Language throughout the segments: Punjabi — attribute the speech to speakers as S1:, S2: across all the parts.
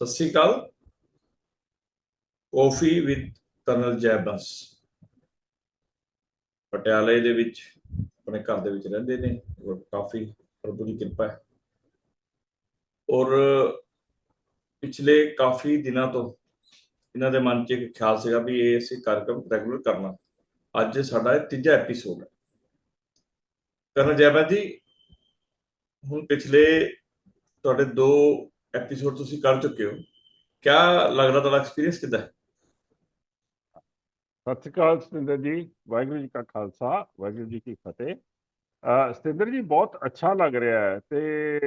S1: Sat Sri Akal. Coffee with colonel ਜੈਬਸ ਪਟਿਆਲੇ ਦੇ ਵਿੱਚ, ਆਪਣੇ ਘਰ ਦੇ ਵਿੱਚ ਰਹਿੰਦੇ ਨੇ, ਔਰ ਕਾਫੀ ਪ੍ਰਭੂ ਦੀ ਕਿਰਪਾ ਹੈ। ਔਰ ਪਿਛਲੇ ਕਾਫੀ ਦਿਨਾਂ ਤੋਂ ਇਹਨਾਂ ਦੇ ਮਨ 'ਚ ਇੱਕ ਖਿਆਲ ਸੀਗਾ ਵੀ ਇਹ ਅਸੀਂ ਕਾਰਜਕ੍ਰਮ ਰੈਗੂਲਰ ਕਰਨਾ। ਅੱਜ ਸਾਡਾ ਇਹ ਤੀਜਾ ਐਪੀਸੋਡ ਹੈ। ਕਰਨ ਜੈਬਸ ਜੀ, ਹੁਣ ਪਿਛਲੇ ਤੁਹਾਡੇ ਦੋ ਐਪੀਸੋਡ ਤੁਸੀਂ ਕਰ ਚੁੱਕੇ ਹੋ। ਕਿਆ ਲੱਗਦਾ ਤੁਹਾਡਾ ਐਕਸਪੀਰੀਅੰਸ ਕਿਦਾਂ ਹੈ?
S2: ਸਤਿ ਸ਼੍ਰੀ ਅਕਾਲ ਸਤਿੰਦਰ ਜੀ, ਵਾਹਿਗੁਰੂ ਜੀ ਕਾ ਖਾਲਸਾ, ਵਾਹਿਗੁਰੂ ਜੀ ਕੀ ਫਤਿਹ। ਸਤਿੰਦਰ ਜੀ, ਬਹੁਤ ਅੱਛਾ ਲੱਗ ਰਿਹਾ ਹੈ ਤੇ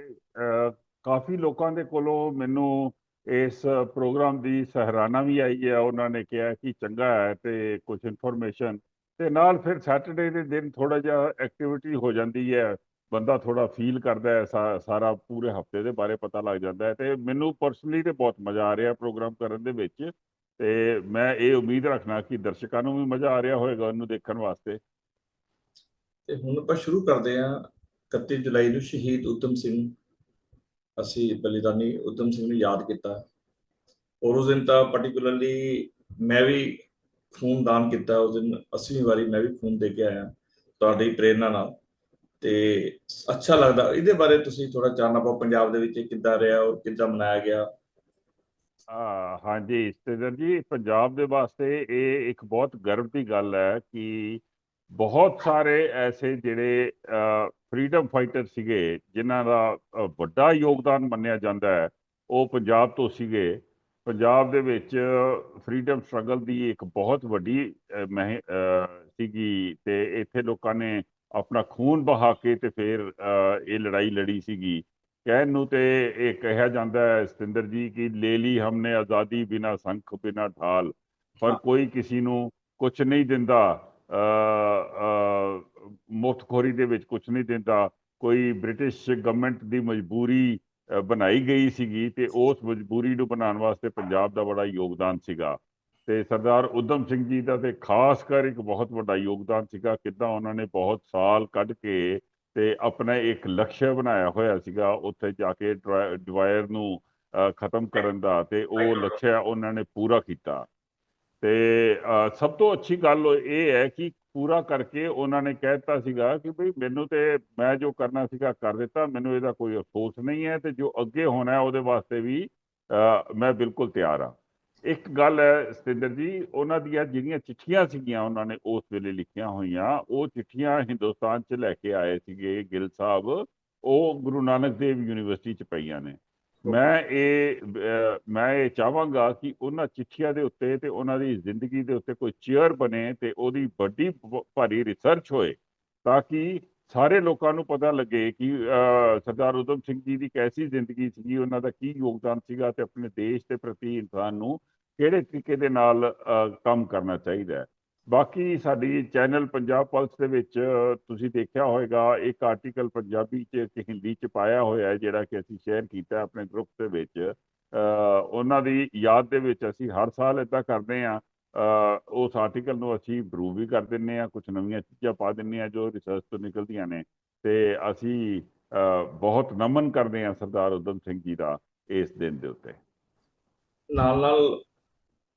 S2: ਕਾਫੀ ਲੋਕਾਂ ਦੇ ਕੋਲੋਂ ਮੈਨੂੰ ਇਸ ਪ੍ਰੋਗਰਾਮ ਦੀ ਸਰਾਹਨਾ ਵੀ ਆਈ ਹੈ। ਉਹਨਾਂ ਨੇ ਕਿਹਾ ਕਿ ਚੰਗਾ ਹੈ ਤੇ ਕੁਝ ਇਨਫੋਰਮੇਸ਼ਨ ਤੇ ਨਾਲ ਫਿਰ ਸੈਟਰਡੇ ਦੇ ਦਿਨ ਥੋੜਾ ਜਿਹਾ ਐਕਟੀਵਿਟੀ ਹੋ ਜਾਂਦੀ ਹੈ। ਬੰਦਾ ਥੋੜਾ ਫੀਲ ਕਰਦਾ ਹੈ ਸਾਰਾ ਪੂਰੇ ਹਫ਼ਤੇ ਦੇ ਬਾਰੇ ਪਤਾ ਲੱਗ ਜਾਂਦਾ ਹੈ। ਤੇ ਮੈਨੂੰ ਪਰਸਨਲੀ ਤੇ ਬਹੁਤ ਮਜ਼ਾ ਆ ਰਿਹਾ ਪ੍ਰੋਗਰਾਮ ਕਰਨ ਦੇ ਵਿੱਚ। ਤੇ ਮੈਂ ਇਹ ਉਮੀਦ ਰੱਖਣਾ ਕਿ ਦਰਸ਼ਕਾਂ ਨੂੰ ਵੀ ਮਜ਼ਾ ਆ ਰਿਹਾ ਹੋਵੇਗਾ ਉਹਨੂੰ ਦੇਖਣ ਵਾਸਤੇ।
S1: ਤੇ ਹੁਣ ਆਪਾਂ ਸ਼ੁਰੂ ਕਰਦੇ ਹਾਂ। 31 ਜੁਲਾਈ ਨੂੰ ਸ਼ਹੀਦ ਉਦਮ ਸਿੰਘ। ਅਸੀਂ ਬਲੀਦਾਨੀ ਉਦਮ ਸਿੰਘ ਨੂੰ ਯਾਦ ਕੀਤਾ। ਔਰ ਉਸ ਦਿਨ ਤਾਂ ਪਾਰਟਿਕੂਲਰਲੀ ਮੈਂ ਵੀ ਖੂਨ ਦਾਨ ਕੀਤਾ। ਉਸ ਦਿਨ 80ਵੀਂ ਵਾਰੀ ਮੈਂ ਵੀ ਖੂਨ ਦੇ ਕੇ ਆਇਆ। ਤੁਹਾਡੀ ਪ੍ਰੇਰਣਾ ਨਾਲ। ਤੇ ਅੱਛਾ ਲੱਗਦਾ। ਇਹਦੇ ਬਾਰੇ ਤੁਸੀਂ ਥੋੜਾ ਜਾਣਨਾ ਪਾਓ ਪੰਜਾਬ ਦੇ ਵਿੱਚ ਇਹ ਕਿੱਦਾਂ ਰਿਹਾ ਔਰ ਕਿੱਦਾਂ ਮਨਾਇਆ ਗਿਆ?
S2: ਹਾਂ, ਹਾਂਜੀ। ਸਤਿੰਦਰ ਜੀ, ਪੰਜਾਬ ਦੇ ਵਾਸਤੇ ਇਹ ਇੱਕ ਬਹੁਤ ਗਰਵ ਦੀ ਗੱਲ ਹੈ ਕਿ ਬਹੁਤ ਸਾਰੇ ਐਸੇ ਜਿਹੜੇ ਫਰੀडम ਫਾਈਟਰ ਸੀਗੇ, ਜਿਨ੍ਹਾਂ ਦਾ ਵੱਡਾ ਯੋਗਦਾਨ ਮੰਨਿਆ ਜਾਂਦਾ ਹੈ, ਉਹ ਪੰਜਾਬ ਤੋਂ ਸੀਗੇ। ਪੰਜਾਬ ਦੇ ਵਿੱਚ ਫਰੀडम ਸਟਰਗਲ ਦੀ ਇੱਕ ਬਹੁਤ ਵੱਡੀ ਸੀਗੀ ਤੇ ਇੱਥੇ ਲੋਕਾਂ ਨੇ ਆਪਣਾ ਖੂਨ ਬਹਾ ਕੇ ਤੇ ਫਿਰ ਇਹ ਲੜਾਈ ਲੜੀ ਸੀਗੀ। ਕਹਿਣ ਨੂੰ ਤੇ ਇਹ ਕਿਹਾ ਜਾਂਦਾ ਹੈ ਸਤਿੰਦਰ ਜੀ ਕਿ ਲੈ ਲਈ ਹਮਨੇ ਆਜ਼ਾਦੀ ਬਿਨਾ ਸੰਖ ਬਿਨਾ ਢਾਲ। ਪਰ। ਕੋਈ ਕਿਸੇ ਨੂੰ ਕੁਝ ਨਹੀਂ ਦਿੰਦਾ ਮੁਫਤਖੋਰੀ ਦੇ ਵਿੱਚ ਕੁਝ ਨਹੀਂ ਦਿੰਦਾ। ਕੋਈ ਬ੍ਰਿਟਿਸ਼ ਗਵਰਨਮੈਂਟ ਦੀ ਮਜਬੂਰੀ ਬਣਾਈ ਗਈ ਸੀਗੀ ਤੇ ਉਸ ਮਜਬੂਰੀ ਨੂੰ ਬਣਾਉਣ ਵਾਸਤੇ ਪੰਜਾਬ ਦਾ ਬੜਾ ਯੋਗਦਾਨ ਸੀਗਾ। ਤੇ ਸਰਦਾਰ ਉਦਮ ਸਿੰਘ ਜੀ ਦਾ ਤੇ ਖਾਸ ਕਰ ਇੱਕ ਬਹੁਤ ਵੱਡਾ ਯੋਗਦਾਨ ਸੀਗਾ ਕਿੱਦਾਂ ਉਹਨਾਂ ਨੇ ਬਹੁਤ ਸਾਲ ਕੱਢ ਕੇ ਤੇ ਆਪਣਾ ਇੱਕ ਲਕਸ਼ ਬਣਾਇਆ ਹੋਇਆ ਸੀਗਾ ਉੱਥੇ ਜਾ ਕੇ ਡਿਵਾਇਰ ਨੂੰ ਖਤਮ ਕਰਨ ਦਾ ਤੇ ਉਹ ਲਕਸ਼ ਉਹਨਾਂ ਨੇ ਪੂਰਾ ਕੀਤਾ। ਤੇ ਸਭ ਤੋਂ ਅੱਛੀ ਗੱਲ ਇਹ ਹੈ ਕਿ ਪੂਰਾ ਕਰਕੇ ਉਹਨਾਂ ਨੇ ਕਹਿਤਾ ਸੀਗਾ ਕਿ ਭਈ ਮੈਨੂੰ ਤੇ ਮੈਂ ਜੋ ਕਰਨਾ ਸੀਗਾ ਕਰ ਦਿੱਤਾ ਮੈਨੂੰ ਇਹਦਾ ਕੋਈ ਅਫਸੋਸ ਨਹੀਂ ਹੈ ਤੇ ਜੋ ਅੱਗੇ ਹੋਣਾ ਹੈ ਉਹਦੇ ਵਾਸਤੇ ਵੀ ਮੈਂ ਬਿਲਕੁਲ ਤਿਆਰ ਹਾਂ। ਇੱਕ ਗੱਲ ਹੈ ਸਤਿੰਦਰ ਜੀ ਉਹਨਾਂ ਦੀਆਂ ਜਿਹੜੀਆਂ ਚਿੱਠੀਆਂ ਸੀਗੀਆਂ ਉਹਨਾਂ ਨੇ ਉਸ ਵੇਲੇ ਲਿਖੀਆਂ ਹੋਈਆਂ ਉਹ ਚਿੱਠੀਆਂ ਹਿੰਦੁਸਤਾਨ 'ਚ ਲੈ ਕੇ ਆਏ ਸੀਗੇ ਗਿੱਲ ਸਾਹਿਬ ਉਹ ਗੁਰੂ ਨਾਨਕ ਦੇਵ ਯੂਨੀਵਰਸਿਟੀ 'ਚ ਪਈਆਂ ਨੇ। ਮੈਂ ਇਹ ਮੈਂ ਇਹ ਚਾਹਾਂਗਾ ਕਿ ਉਹਨਾਂ ਚਿੱਠੀਆਂ ਦੇ ਉੱਤੇ ਤੇ ਉਹਨਾਂ ਦੀ ਜ਼ਿੰਦਗੀ ਦੇ ਉੱਤੇ ਕੋਈ ਚੇਅਰ ਬਣੇ ਤੇ ਉਹਦੀ ਵੱਡੀ ਭਾਰੀ ਰਿਸਰਚ ਹੋਏ ਤਾਂ ਕਿ ਸਾਰੇ ਲੋਕਾਂ ਨੂੰ ਪਤਾ ਲੱਗੇ ਕਿ ਸਰਦਾਰ ਉਦਮ ਸਿੰਘ ਜੀ ਦੀ ਕੈਸੀ ਜ਼ਿੰਦਗੀ ਸੀਗੀ ਉਹਨਾਂ ਦਾ ਕੀ ਯੋਗਦਾਨ ਸੀਗਾ ਤੇ ਆਪਣੇ ਦੇਸ਼ ਦੇ ਪ੍ਰਤੀ ਇਨਸਾਨ ਨੂੰ ਕਿਹੜੇ ਤਰੀਕੇ ਦੇ ਨਾਲ ਕੰਮ ਕਰਨਾ ਚਾਹੀਦਾ ਹੈ। ਬਾਕੀ ਸਾਡੀ ਚੈਨਲ ਪੰਜਾਬ ਪਲਸ ਦੇ ਵਿੱਚ ਤੁਸੀਂ ਦੇਖਿਆ ਹੋਵੇਗਾ ਇੱਕ ਆਰਟੀਕਲ ਪੰਜਾਬੀ ਚ ਤੇ ਹਿੰਦੀ ਚ ਪਾਇਆ ਹੋਇਆ ਹੈ ਜਿਹੜਾ ਕਿ ਅਸੀਂ ਸ਼ੇਅਰ ਕੀਤਾ ਆਪਣੇ ਗਰੁੱਪ ਦੇ ਵਿੱਚ। ਅਹ, ਉਹਨਾਂ ਦੀ ਯਾਦ ਦੇ ਵਿੱਚ ਅਸੀਂ ਹਰ ਸਾਲ ਇਦਾਂ ਕਰਦੇ ਹਾਂ ਉਸ ਆਰਟੀਕਲ ਨੂੰ ਅਸੀਂ ਇੰਪਰੂਵ ਵੀ ਕਰ ਦਿੰਨੇ ਆ ਕੁਝ ਨਵੀਆਂ ਚੀਜ਼ਾਂ ਪਾ ਦਿੰਨੇ ਆ ਜੋ ਰਿਸਰਚ ਤੋਂ ਨਿਕਲਦੀਆਂ ਨੇ। ਤੇ ਅਸੀਂ ਬਹੁਤ ਨਮਨ ਕਰਦੇ ਹਾਂ ਸਰਦਾਰ ਉਦਮ ਸਿੰਘ ਜੀ ਦਾ ਇਸ ਦਿਨ ਦੇ ਉੱਤੇ।
S1: ਨਾਲ ਨਾਲ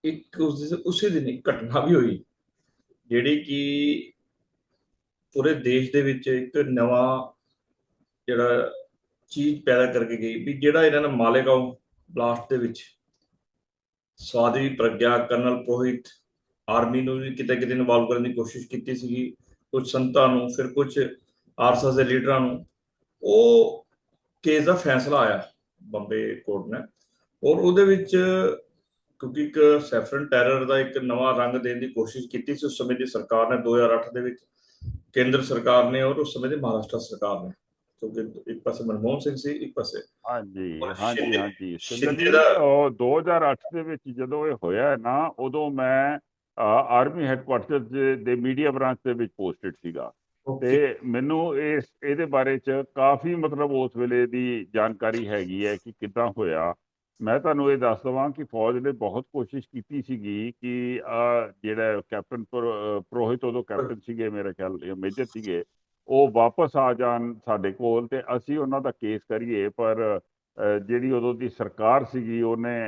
S1: ਇੱਕ ਉਸੇ ਦਿਨ ਇੱਕ ਘਟਨਾ ਵੀ ਹੋਈ, ਜਿਹੜੀ ਕਿ ਪੂਰੇ ਦੇਸ਼ ਦੇ ਵਿੱਚ ਇੱਕ ਨਵਾਂ ਜਿਹੜਾ ਚੀਜ਼ ਪੈਦਾ ਕਰਕੇ ਗਈ ਵੀ ਜਿਹੜਾ ਇਹਨਾਂ ਨੇ ਮਾਲੇਗਾਉਂ ਬਲਾਸਟ ਦੇ ਵਿੱਚ ਸਵਾਦੀ ਪ੍ਰਗਿਆ ਕਰਨਲ ਪ੍ਰੋਹਿਤ ਆਰਮੀ ਨੂੰ ਵੀ ਕਿਤੇ ਕਿਤੇ ਇਨਵੋਲਵ ਕਰਨ ਦੀ ਕੋਸ਼ਿਸ਼ ਕੀਤੀ ਸੀਗੀ। ਕੁਝ ਸੰਤਾਂ ਨੂੰ, ਫਿਰ ਕੁਝ ਆਰਐਸਐਸ ਦੇ ਲੀਡਰਾਂ ਨੂੰ। ਉਹ ਕੇਸ ਦਾ ਫੈਸਲਾ ਆਇਆ ਬੰਬੇ ਕੋਰਟ ਨੇ। ਔਰ ਉਹਦੇ ਵਿੱਚ ਕਿਉਂਕਿ ਇੱਕ ਸੈਫਰਨ ਟੈਰਰ ਦਾ ਇੱਕ ਨਵਾਂ ਰੰਗ ਦੇਣ ਦੀ ਕੋਸ਼ਿਸ਼ ਕੀਤੀ ਸੀ, ਉਸ ਸਮੇਂ ਦੀ ਸਰਕਾਰ ਨੇ 2008 ਦੇ ਵਿੱਚ ਕੇਂਦਰ ਸਰਕਾਰ ਨੇ ਔਰ ਉਸ ਸਮੇਂ ਦੀ ਮਹਾਰਾਸ਼ਟਰ ਸਰਕਾਰ ਨੇ। ਕਿਉਂਕਿ ਇੱਕ ਪਾਸੇ ਮਨਮੋਹਨ ਸਿੰਘ ਸੀ ਇੱਕ ਪਾਸੇ
S2: ਹਾਂਜੀ ਹਾਂਜੀ ਹਾਂਜੀ।
S1: ਸ਼ਿੰਦੇ ਦਾ-
S2: ਉਹ 2008 ਦੇ ਵਿੱਚ ਜਦੋਂ ਇਹ ਹੋਇਆ ਨਾ ਉਦੋਂ ਮੈਂ ਆਰਮੀ ਹੈੱਡਕੁਆਰਟਰ ਦੇ ਮੀਡੀਆ ਬ੍ਰਾਂਚ ਦੇ ਵਿੱਚ ਪੋਸਟਡ ਸੀਗਾ। ਤੇ ਮੈਨੂੰ ਇਸ ਇਹਦੇ ਬਾਰੇ ਚ ਕਾਫੀ ਮਤਲਬ ਉਸ ਵੇਲੇ ਦੀ ਜਾਣਕਾਰੀ ਹੈਗੀ ਹੈ ਕਿ ਕਿੱਦਾਂ ਹੋਇਆ। ਮੈਂ ਤੁਹਾਨੂੰ ਇਹ ਦੱਸ ਦਵਾਂ ਕਿ ਫੌਜ ਨੇ ਬਹੁਤ ਕੋਸ਼ਿਸ਼ ਕੀਤੀ ਸੀਗੀ ਕਿ ਜਿਹੜਾ ਕੈਪਟਨ ਪ੍ਰੋ- ਪ੍ਰੋਹਿਤ ਉਦੋਂ ਕੈਪਟਨ ਸੀਗੇ ਮੇਰੇ ਖਿਆਲ ਮੇਜਰ ਸੀਗੇ। ਉਹ ਵਾਪਸ ਆ ਜਾਣ ਸਾਡੇ ਕੋਲ ਤੇ ਅਸੀਂ ਉਹਨਾਂ ਦਾ ਕੇਸ ਕਰੀਏ। ਪਰ ਜਿਹੜੀ ਉਦੋਂ ਦੀ ਸਰਕਾਰ ਸੀਗੀ ਉਹਨੇ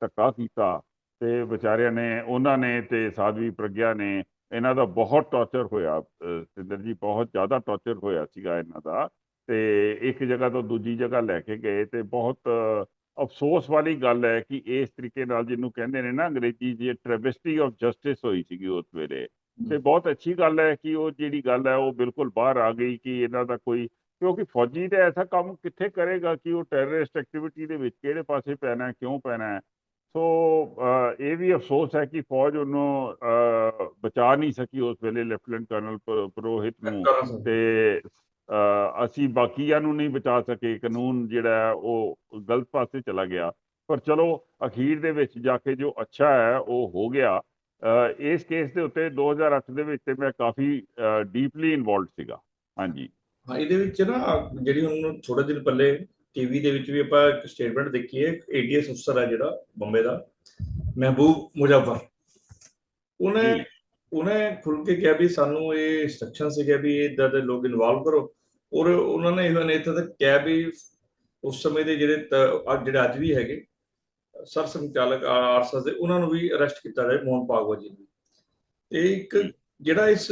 S2: ਧੱਕਾ ਕੀਤਾ ਤੇ ਵਿਚਾਰਿਆਂ ਨੇ ਉਹਨਾਂ ਨੇ ਤੇ ਸਾਧਵੀ ਪ੍ਰਗਿਆ ਨੇ ਇਹਨਾਂ ਦਾ ਬਹੁਤ ਟੌਰਚਰ ਹੋਇਆ। ਅਹ, ਸਿੰਦਰ ਜੀ ਬਹੁਤ ਜ਼ਿਆਦਾ ਟੌਰਚਰ ਹੋਇਆ ਸੀਗਾ ਇਹਨਾਂ ਦਾ ਤੇ ਇੱਕ ਜਗ੍ਹਾ ਤੋਂ ਦੂਜੀ ਜਗ੍ਹਾ ਲੈ ਕੇ ਗਏ ਤੇ ਬਹੁਤ ਅਫਸੋਸ ਵਾਲੀ ਗੱਲ ਹੈ ਕਿ ਇਸ ਤਰੀਕੇ ਨਾਲ ਜਿਹਨੂੰ ਕਹਿੰਦੇ ਨੇ ਨਾ ਅੰਗਰੇਜ਼ੀ 'ਚ ਟ੍ਰੈਵਿਸਟੀ ਆਫ ਜਸਟਿਸ ਹੋਈ ਸੀਗੀ ਉਸ ਵੇਲੇ। ਤੇ ਬਹੁਤ ਅੱਛੀ ਗੱਲ ਹੈ ਕਿ ਉਹ ਜਿਹੜੀ ਗੱਲ ਹੈ ਉਹ ਬਿਲਕੁਲ ਬਾਹਰ ਆ ਗਈ ਕਿ ਇਹਨਾਂ ਦਾ ਕੋਈ ਕਿਉਂਕਿ ਫੌਜੀ ਤੇ ਐਸਾ ਕੰਮ ਕਿੱਥੇ ਕਰੇਗਾ ਕਿ ਉਹ ਟੈਰਰਿਸਟ ਐਕਟੀਵਿਟੀ ਦੇ ਵਿੱਚ ਕਿਹੜੇ ਪਾਸੇ ਪੈਣਾ ਕਿਉਂ ਪੈਣਾ ਸੋ ਇਹ ਵੀ ਅਫਸੋਸ ਹੈ ਕਿ ਫੌਜ ਉਹਨੂੰ ਬਚਾ ਨਹੀਂ ਸਕੀ ਉਸ ਵੇਲੇ ਲੈਫਟੀਨੈਂਟ ਕਰਨਲ ਪੁਰੋਹਿਤ ਨੂੰ। ਤੇ ਅਸੀਂ ਬਾਕੀਆਂ ਨੂੰ ਨਹੀਂ ਬਚਾ ਸਕੇ ਕਾਨੂੰਨ ਜਿਹੜਾ ਉਹ ਗਲਤ ਪਾਸੇ ਚਲਾ ਗਿਆ। ਪਰ ਚਲੋ ਅਖੀਰ ਦੇ ਵਿੱਚ ਜਾ ਕੇ ਜੋ ਅੱਛਾ ਹੈ ਉਹ ਹੋ ਗਿਆ। ਇਸ ਕੇਸ ਦੇ ਉੱਤੇ 2008 ਦੇ ਵਿੱਚ ਤੇ ਮੈਂ ਕਾਫੀ ਡੀਪਲੀ ਇਨਵੋਲਡ ਸੀਗਾ। ਹਾਂਜੀ।
S1: ਹਾਂ ਇਹਦੇ ਵਿੱਚ ਨਾ ਜਿਹੜੀ ਹੁਣ ਥੋੜੇ ਦਿਨ ਪਹਿਲੇ ਟੀਵੀ ਦੇ ਵਿੱਚ ਵੀ ਆਪਾਂ ਇੱਕ ਸਟੇਟਮੈਂਟ ਦੇਖੀ ਹੈ ਏਡੀਐਸ ਅਫਸਰ ਹੈ ਜਿਹੜਾ ਬੰਬੇ ਦਾ ਮਹਿਬੂਬ ਮੁਜ਼ੱਫਰ। ਉਹਨੇ। ਉਹਨੇ ਖੁੱਲ ਕੇ ਕਿਹਾ ਵੀ ਸਾਨੂੰ ਇਹ ਇੰਸਟਰਕਸ਼ਨ ਸੀਗਾ ਵੀ ਇਦਾਂ ਦੇ ਲੋਕ ਇਨਵੋਲਵ ਕਰੋ। ਔਰ ਉਹਨਾਂ ਨੇ ਇਵਨ ਇੱਥੇ ਤੱਕ ਕਿਹਾ ਵੀ ਉਸ ਸਮੇਂ ਦੇ ਜਿਹੜੇ ਜਿਹੜੇ ਅੱਜ ਵੀ ਹੈਗੇ ਸਰ ਸੰਚਾਲਕ ਆਰਐਸਐਸ ਦੇ, ਉਹਨਾਂ ਨੂੰ ਵੀ ਅਰੈਸਟ ਕੀਤਾ ਜਾਏ ਮੋਹਨ ਭਾਗਵਤ ਜੀ ਨੂੰ। ਇਹ ਇੱਕ ਜਿਹੜਾ ਇਸ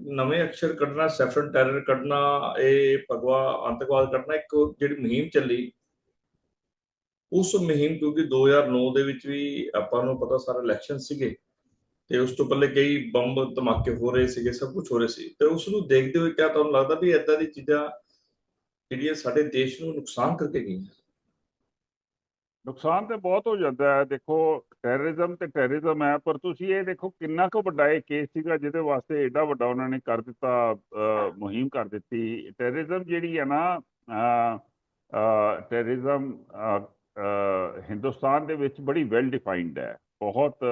S1: ਨਵੇਂ ਅਕਸ਼ਰ ਕੱਢਣਾ, ਸੈਫਰਨ ਟੈਰਰ ਕੱਢਣਾ, ਇਹ ਭਗਵਾ ਅੰਤਕਵਾਦ ਕੱਢਣਾ, ਇੱਕ ਜਿਹੜੀ ਮੁਹਿੰਮ ਚੱਲੀ, ਉਸ ਮੁਹਿੰਮ ਕਿਉਂਕਿ 2009 ਦੇ ਵਿੱਚ ਵੀ ਆਪਾਂ ਨੂੰ ਪਤਾ ਸਾਰਾ ਇਲੈਕਸ਼ਨ ਸੀਗੇ, ਤੇ ਉਸ ਤੋਂ ਪਹਿਲੇ ਕਈ ਬੰਬ ਧਮਾਕੇ ਹੋ ਰਹੇ ਸੀਗੇ, ਸਭ ਕੁਝ ਹੋ ਰਿਹਾ ਸੀ, ਤੇ ਉਸ ਨੂੰ ਦੇਖਦੇ ਹੋਏ ਕਿਆ ਤੁਹਾਨੂੰ ਲੱਗਦਾ ਵੀ ਇਦਾਂ ਦੀ ਚੀਜ਼ਾਂ ਜਿਹੜੀਆਂ ਸਾਡੇ ਦੇਸ਼ ਨੂੰ ਨੁਕਸਾਨ ਕਰਕੇ ਗਈਆਂ?
S2: ਨੁਕਸਾਨ ਤੇ ਬਹੁਤ ਹੋ ਜਾਂਦਾ ਹੈ। ਦੇਖੋ ਟੈਰਰਿਜ਼ਮ ਤੇ ਟੈਰਰਿਜ਼ਮ ਹੈ, ਪਰ ਤੁਸੀਂ ਇਹ ਦੇਖੋ ਕਿੰਨਾ ਕੁ ਵੱਡਾ ਇਹ ਕੇਸ ਸੀਗਾ ਜਿਹਦੇ ਵਾਸਤੇ ਐਡਾ ਵੱਡਾ ਉਹਨਾਂ ਨੇ ਕਰ ਦਿੱਤਾ ਮੁਹਿੰਮ ਕਰ ਦਿੱਤੀ। ਟੈਰਰਿਜ਼ਮ ਜਿਹੜੀ ਹੈ ਨਾ ਟੈਰਰਿਜ਼ਮ ਹਿੰਦੁਸਤਾਨ ਦੇ ਵਿੱਚ ਬੜੀ ਵੈਲ ਡਿਫਾਈਨਡ ਹੈ। ਬਹੁਤ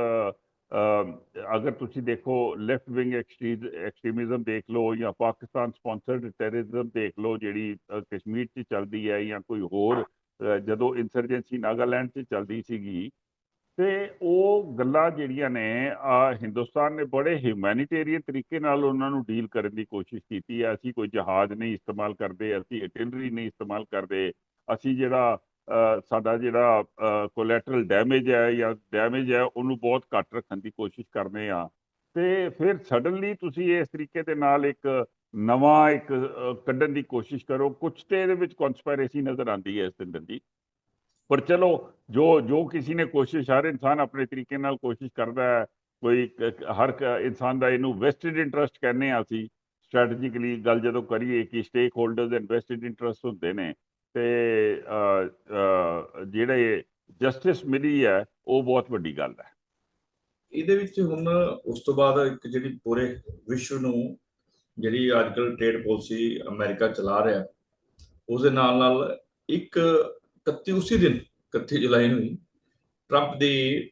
S2: ਅਗਰ ਤੁਸੀਂ ਦੇਖੋ ਲੈਫਟ ਵਿੰਗ ਐਕਸਟ੍ਰੀਮਿਜ਼ਮ ਦੇਖ ਲਓ ਜਾਂ ਪਾਕਿਸਤਾਨ ਸਪਾਂਸਰਡ ਟੈਰਰਿਜ਼ਮ ਦੇਖ ਲਓ ਜਿਹੜੀ ਕਸ਼ਮੀਰ 'ਚ ਚੱਲਦੀ ਹੈ ਜਾਂ ਕੋਈ ਹੋਰ ਜਦੋਂ ਇਨਸਰਜੈਂਸੀ ਨਾਗਾਲੈਂਡ 'ਚ ਚੱਲਦੀ ਸੀਗੀ ਤੇ ਉਹ ਗੱਲਾਂ ਜਿਹੜੀਆਂ ਨੇ ਹਿੰਦੁਸਤਾਨ ਨੇ ਬੜੇ ਹਿਊਮੈਨਿਟੇਰੀਅਨ ਤਰੀਕੇ ਨਾਲ ਉਹਨਾਂ ਨੂੰ ਡੀਲ ਕਰਨ ਦੀ ਕੋਸ਼ਿਸ਼ ਕੀਤੀ ਹੈ ਅਸੀਂ ਕੋਈ ਜਹਾਜ਼ ਨਹੀਂ ਇਸਤੇਮਾਲ ਕਰਦੇ, ਅਸੀਂ ਅਰਟਿਲਰੀ ਨਹੀਂ ਇਸਤੇਮਾਲ ਕਰਦੇ, ਅਸੀਂ ਜਿਹੜਾ ਸਾਡਾ ਜਿਹੜਾ ਕੋਲੈਟਰਲ ਡੈਮੇਜ ਹੈ ਜਾਂ ਡੈਮੇਜ ਹੈ, ਉਹਨੂੰ ਬਹੁਤ ਘੱਟ ਰੱਖਣ ਦੀ ਕੋਸ਼ਿਸ਼ ਕਰਦੇ ਆ। ਤੇ ਫਿਰ ਸਡਨਲੀ ਤੁਸੀਂ ਇਸ ਤਰੀਕੇ ਦੇ ਨਾਲ ਇੱਕ ਨਵਾਂ ਇੱਕ ਕੱਢਣ ਦੀ ਕੋਸ਼ਿਸ਼ ਕਰੋ। ਕੁਝ ਤੇ ਇਹਦੇ ਵਿੱਚ ਕਨਸਪੀਰੇਸੀ ਨਜ਼ਰ ਆਉਂਦੀ ਹੈ ਇਸ ਦਿਨ ਦੀ। ਪਰ ਚਲੋ ਜੋ ਜੋ ਕਿਸੇ ਨੇ ਕੋਸ਼ਿਸ਼ ਹਰ ਇਨਸਾਨ ਆਪਣੇ ਤਰੀਕੇ ਨਾਲ ਕੋਸ਼ਿਸ਼ ਕਰਦਾ ਹੈ। ਕੋਈ ਹਰ ਇਨਸਾਨ ਦਾ ਇਹਨੂੰ ਵੈਸਟਡ ਇੰਟਰਸਟ ਕਹਿੰਦੇ ਆ ਅਸੀਂ। ਸਟ੍ਰੈਟਜੀਕਲੀ ਗੱਲ ਜਦੋਂ ਕਰੀਏ ਕਿ stakeholders and vested interest ਹੁੰਦੇ ਨੇ ਤੇ ਅਹ, ਅਹ, ਜਿਹੜੇ ਜਸਟਿਸ ਮਿਲੀ ਹੈ ਉਹ ਬਹੁਤ ਵੱਡੀ ਗੱਲ ਹੈ।
S1: ਇਹਦੇ ਵਿੱਚ ਹੁਣ ਉਸ ਤੋਂ ਬਾਅਦ ਇੱਕ ਜਿਹੜੀ ਪੂਰੇ ਵਿਸ਼ਵ ਨੂੰ ਜਿਹੜੀ ਅੱਜਕੱਲ ਟ੍ਰੇਡ ਪਾਲਿਸੀ ਅਮਰੀਕਾ ਚਲਾ ਰਿਹਾ ਉਸ ਦੇ ਨਾਲ ਨਾਲ ਇੱਕ 31 ਉਸੇ ਦਿਨ 31 ਜੁਲਾਈ ਨੂੰ ਟਰੰਪ ਦੀ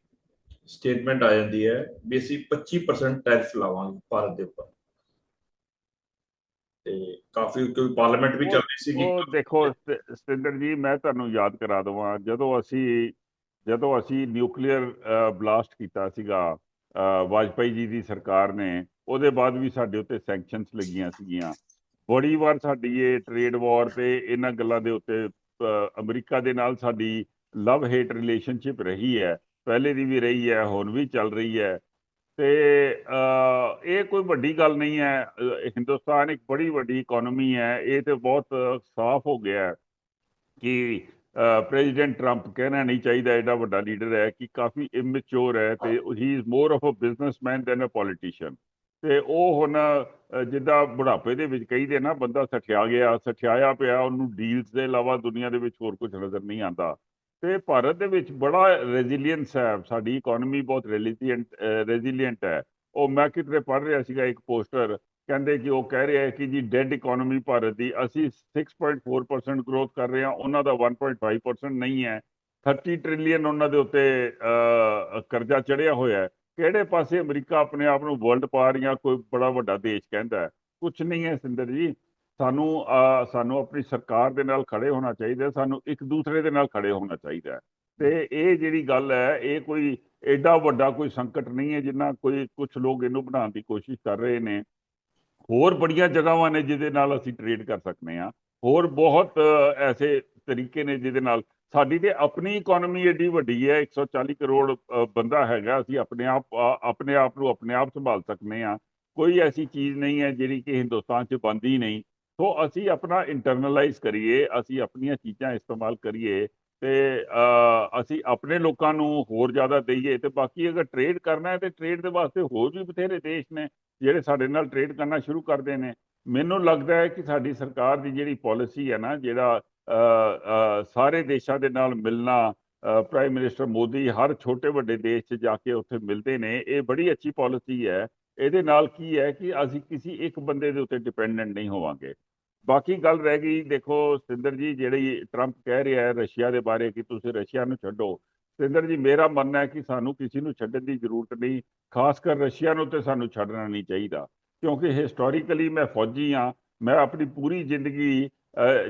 S1: ਸਟੇਟਮੈਂਟ ਆ ਜਾਂਦੀ ਹੈ ਵੀ ਅਸੀਂ 25% ਟੈਰਿਫ ਲਾਵਾਂਗੇ ਭਾਰਤ ਦੇ ਉੱਪਰ। ਤੇ ਕਾਫੀ ਕਿਉਂਕਿ ਪਾਰਲੀਮੈਂਟ ਵੀ ਚੱਲ ਰਹੀ ਸੀਗੀ।
S2: ਉਹ ਦੇਖੋ ਸ- ਸਤਿੰਦਰ ਜੀ, ਮੈਂ ਤੁਹਾਨੂੰ ਯਾਦ ਕਰਾ ਦਵਾਂ, ਜਦੋਂ ਅਸੀਂ ਜਦੋਂ ਅਸੀਂ ਨਿਊਕਲੀਅਰ ਬਲਾਸਟ ਕੀਤਾ ਸੀਗਾ ਵਾਜਪਾਈ ਜੀ ਦੀ ਸਰਕਾਰ ਨੇ ਉਹਦੇ ਬਾਅਦ ਵੀ ਸਾਡੇ ਉੱਤੇ ਸੈਂਕਸ਼ਨਸ ਲੱਗੀਆਂ ਸੀਗੀਆਂ। ਬੜੀ ਵਾਰ ਸਾਡੀ ਇਹ ਟ੍ਰੇਡ ਵਾਰ ਤੇ ਇਹਨਾਂ ਗੱਲਾਂ ਦੇ ਉੱਤੇ ਅਮਰੀਕਾ ਦੇ ਨਾਲ ਸਾਡੀ ਲਵ ਹੇਟ ਰਿਲੇਸ਼ਨਸ਼ਿਪ ਰਹੀ ਹੈ। ਪਹਿਲੇ ਦੀ ਵੀ ਰਹੀ ਹੈ ਹੁਣ ਵੀ ਚੱਲ ਰਹੀ ਹੈ। ਤੇ ਇਹ ਕੋਈ ਵੱਡੀ ਗੱਲ ਨਹੀਂ ਹੈ। ਹਿੰਦੁਸਤਾਨ ਇੱਕ ਬੜੀ ਵੱਡੀ ਇਕਨੋਮੀ ਹੈ। ਇਹ ਤੇ ਬਹੁਤ ਸਾਫ਼ ਹੋ ਗਿਆ ਹੈ ਕਿ ਪ੍ਰੈਜ਼ੀਡੈਂਟ ਟਰੰਪ ਕਹਿਣਾ ਨਹੀਂ ਚਾਹੀਦਾ ਐਡਾ ਵੱਡਾ ਲੀਡਰ ਹੈ ਕਿ ਕਾਫੀ ਇਮੈਚੁਰ ਹੈ ਤੇ ਹੀ। Is more of a businessman than a politician ਤੇ ਉਹ ਹੁਣ ਜਿੱਦਾਂ ਬੁਢਾਪੇ ਦੇ ਵਿੱਚ ਕਈ ਦੇ ਨਾ ਬੰਦਾ ਸਠਿਆ ਗਿਆ, ਸਠਿਆਇਆ ਪਿਆ, ਉਹਨੂੰ ਡੀਲਸ ਦੇ ਇਲਾਵਾ ਦੁਨੀਆ ਦੇ ਵਿੱਚ ਹੋਰ ਕੁਝ ਨਜ਼ਰ ਨਹੀਂ ਆਉਂਦਾ। ਤੇ ਭਾਰਤ ਦੇ ਵਿੱਚ ਬੜਾ ਰੈਜ਼ਿਲੀਅੰਸ ਹੈ, ਸਾਡੀ ਇਕਨੋਮੀ ਬਹੁਤ ਰੈਜ਼ਿਲੀਅੰਟ ਰੈਜ਼ਿਲੀਅੰਟ ਹੈ। ਉਹ ਮੈਂ ਕਿਤੇ ਪੜ੍ਹ ਰਿਹਾ ਸੀਗਾ ਇੱਕ ਪੋਸਟਰ, ਕਹਿੰਦੇ ਕਿ ਉਹ ਕਹਿ ਰਿਹਾ ਹੈ ਕਿ ਜੀ ਡੈਡ ਇਕਨੋਮੀ ਭਾਰਤ ਦੀ, ਅਸੀਂ 6.4% ਗਰੋਥ ਕਰ ਰਹੇ ਹਾਂ, ਉਹਨਾਂ ਦਾ 1.5% ਨਹੀਂ ਹੈ। 30 ਟ੍ਰਿਲੀਅਨ ਉਹਨਾਂ ਦੇ ਉੱਤੇ ਕਰਜ਼ਾ ਚੜਿਆ ਹੋਇਆ ਹੈ। ਕਿਹੜੇ ਪਾਸੇ ਅਮਰੀਕਾ ਆਪਣੇ ਆਪ ਨੂੰ ਵਰਲਡ ਪਾਵਰ ਜਾਂ ਕੋਈ ਬੜਾ ਵੱਡਾ ਦੇਸ਼ ਕਹਿੰਦਾ ਹੈ? ਕੁਝ ਨਹੀਂ ਹੈ ਸਿੰਦਰ ਜੀ। ਸਾਨੂੰ ਸਾਨੂੰ ਆਪਣੀ ਸਰਕਾਰ ਦੇ ਨਾਲ ਖੜੇ ਹੋਣਾ ਚਾਹੀਦਾ ਸਾਨੂੰ ਇੱਕ ਦੂਸਰੇ ਦੇ ਨਾਲ ਖੜੇ ਹੋਣਾ ਚਾਹੀਦਾ ਹੈ। ਤੇ ਇਹ ਜਿਹੜੀ ਗੱਲ ਹੈ, ਇਹ ਕੋਈ ਐਡਾ ਵੱਡਾ ਕੋਈ ਸੰਕਟ ਨਹੀਂ ਹੈ, ਜਿੰਨਾ ਕੋਈ ਕੁਝ ਲੋਕ ਇਹਨੂੰ ਬਣਾਉਣ ਦੀ ਕੋਸ਼ਿਸ਼ ਕਰ ਰਹੇ ਨੇ। ਹੋਰ ਬੜੀਆਂ ਜਗ੍ਹਾਵਾਂ ਨੇ ਜਿਹਦੇ ਨਾਲ ਅਸੀਂ ਟ੍ਰੇਡ ਕਰ ਸਕਦੇ ਹਾਂ। ਹੋਰ ਬਹੁਤ ਐਸੇ ਤਰੀਕੇ ਨੇ ਜਿਹਦੇ ਨਾਲ ਸਾਡੀ ਤੇ ਆਪਣੀ ਇਕਨੋਮੀ ਏਡੀ ਵੱਡੀ ਹੈ 140 ਕਰੋੜ ਬੰਦਾ ਹੈਗਾ, ਅਸੀਂ ਆਪਣੇ ਆਪ ਆਪਣੇ ਆਪ ਨੂੰ ਆਪਣੇ ਆਪ ਸੰਭਾਲ ਸਕਨੇ ਆ ਕੋਈ ਐਸੀ ਚੀਜ਼ ਨਹੀਂ ਹੈ ਜਿਹੜੀ ਕਿ ਹਿੰਦੁਸਤਾਨ 'ਚ ਬੰਦੀ ਨਹੀਂ। ਸੋ ਅਸੀਂ ਆਪਣਾ ਇੰਟਰਨਲਾਈਜ਼ ਕਰੀਏ, ਅਸੀਂ ਆਪਣੀਆਂ ਚੀਜ਼ਾਂ ਇਸਤੇਮਾਲ ਕਰੀਏ ਤੇ ਅਸੀਂ ਆਪਣੇ ਲੋਕਾਂ ਨੂੰ ਹੋਰ ਜ਼ਿਆਦਾ ਦਈਏ ਤੇ ਬਾਕੀ ਅਗਰ ਟ੍ਰੇਡ ਕਰਨਾ ਹੈ ਤੇ ਟ੍ਰੇਡ ਦੇ ਵਾਸਤੇ ਹੋਰ ਵੀ ਬਥੇਰੇ ਦੇਸ਼ ਨੇ ਜਿਹੜੇ ਸਾਡੇ ਨਾਲ ਟ੍ਰੇਡ ਕਰਨਾ ਸ਼ੁਰੂ ਕਰਦੇ ਨੇ। ਮੈਨੂੰ ਲੱਗਦਾ ਹੈ ਕਿ ਸਾਡੀ ਸਰਕਾਰ ਦੀ ਜਿਹੜੀ ਪਾਲਿਸੀ ਹੈ ਨਾ, ਜਿਹੜਾ ਸਾਰੇ ਦੇਸ਼ਾਂ ਦੇ ਨਾਲ ਮਿਲਣਾ ਪ੍ਰਾਈਮ ਮਿਨਿਸਟਰ ਮੋਦੀ ਹਰ ਛੋਟੇ ਵੱਡੇ ਦੇਸ਼ 'ਚ ਜਾ ਕੇ ਉੱਥੇ ਮਿਲਦੇ ਨੇ, ਇਹ ਬੜੀ ਅੱਛੀ ਪਾਲਿਸੀ ਹੈ। ਇਹਦੇ ਨਾਲ ਕੀ ਹੈ ਕਿ ਅਸੀਂ ਕਿਸੇ ਇੱਕ ਬੰਦੇ ਦੇ ਉੱਤੇ ਡਿਪੈਂਡੈਂਟ ਨਹੀਂ ਹੋਵਾਂਗੇ। ਬਾਕੀ ਗੱਲ ਰਹਿ ਗਈ, ਦੇਖੋ ਸਤਿੰਦਰ ਜੀ, ਜਿਹੜੀ ਟਰੰਪ ਕਹਿ ਰਿਹਾ ਹੈ ਰਸ਼ੀਆ ਦੇ ਬਾਰੇ ਕਿ ਤੁਸੀਂ ਰਸ਼ੀਆ ਨੂੰ ਛੱਡੋ। ਸਤਿੰਦਰ ਜੀ, ਮੇਰਾ ਮੰਨਣਾ ਹੈ ਕਿ ਸਾਨੂੰ ਕਿਸੇ ਨੂੰ ਛੱਡਣ ਦੀ ਜ਼ਰੂਰਤ ਨਹੀਂ, ਖਾਸ ਕਰ ਰਸ਼ੀਆ ਨੂੰ ਤੇ ਸਾਨੂੰ ਛੱਡਣਾ ਨਹੀਂ ਚਾਹੀਦਾ। ਕਿਉਂਕਿ ਹਿਸਟੋਰੀਕਲੀ ਮੈਂ ਫੌਜੀ ਹਾਂ, ਮੈਂ ਆਪਣੀ ਪੂਰੀ ਜ਼ਿੰਦਗੀ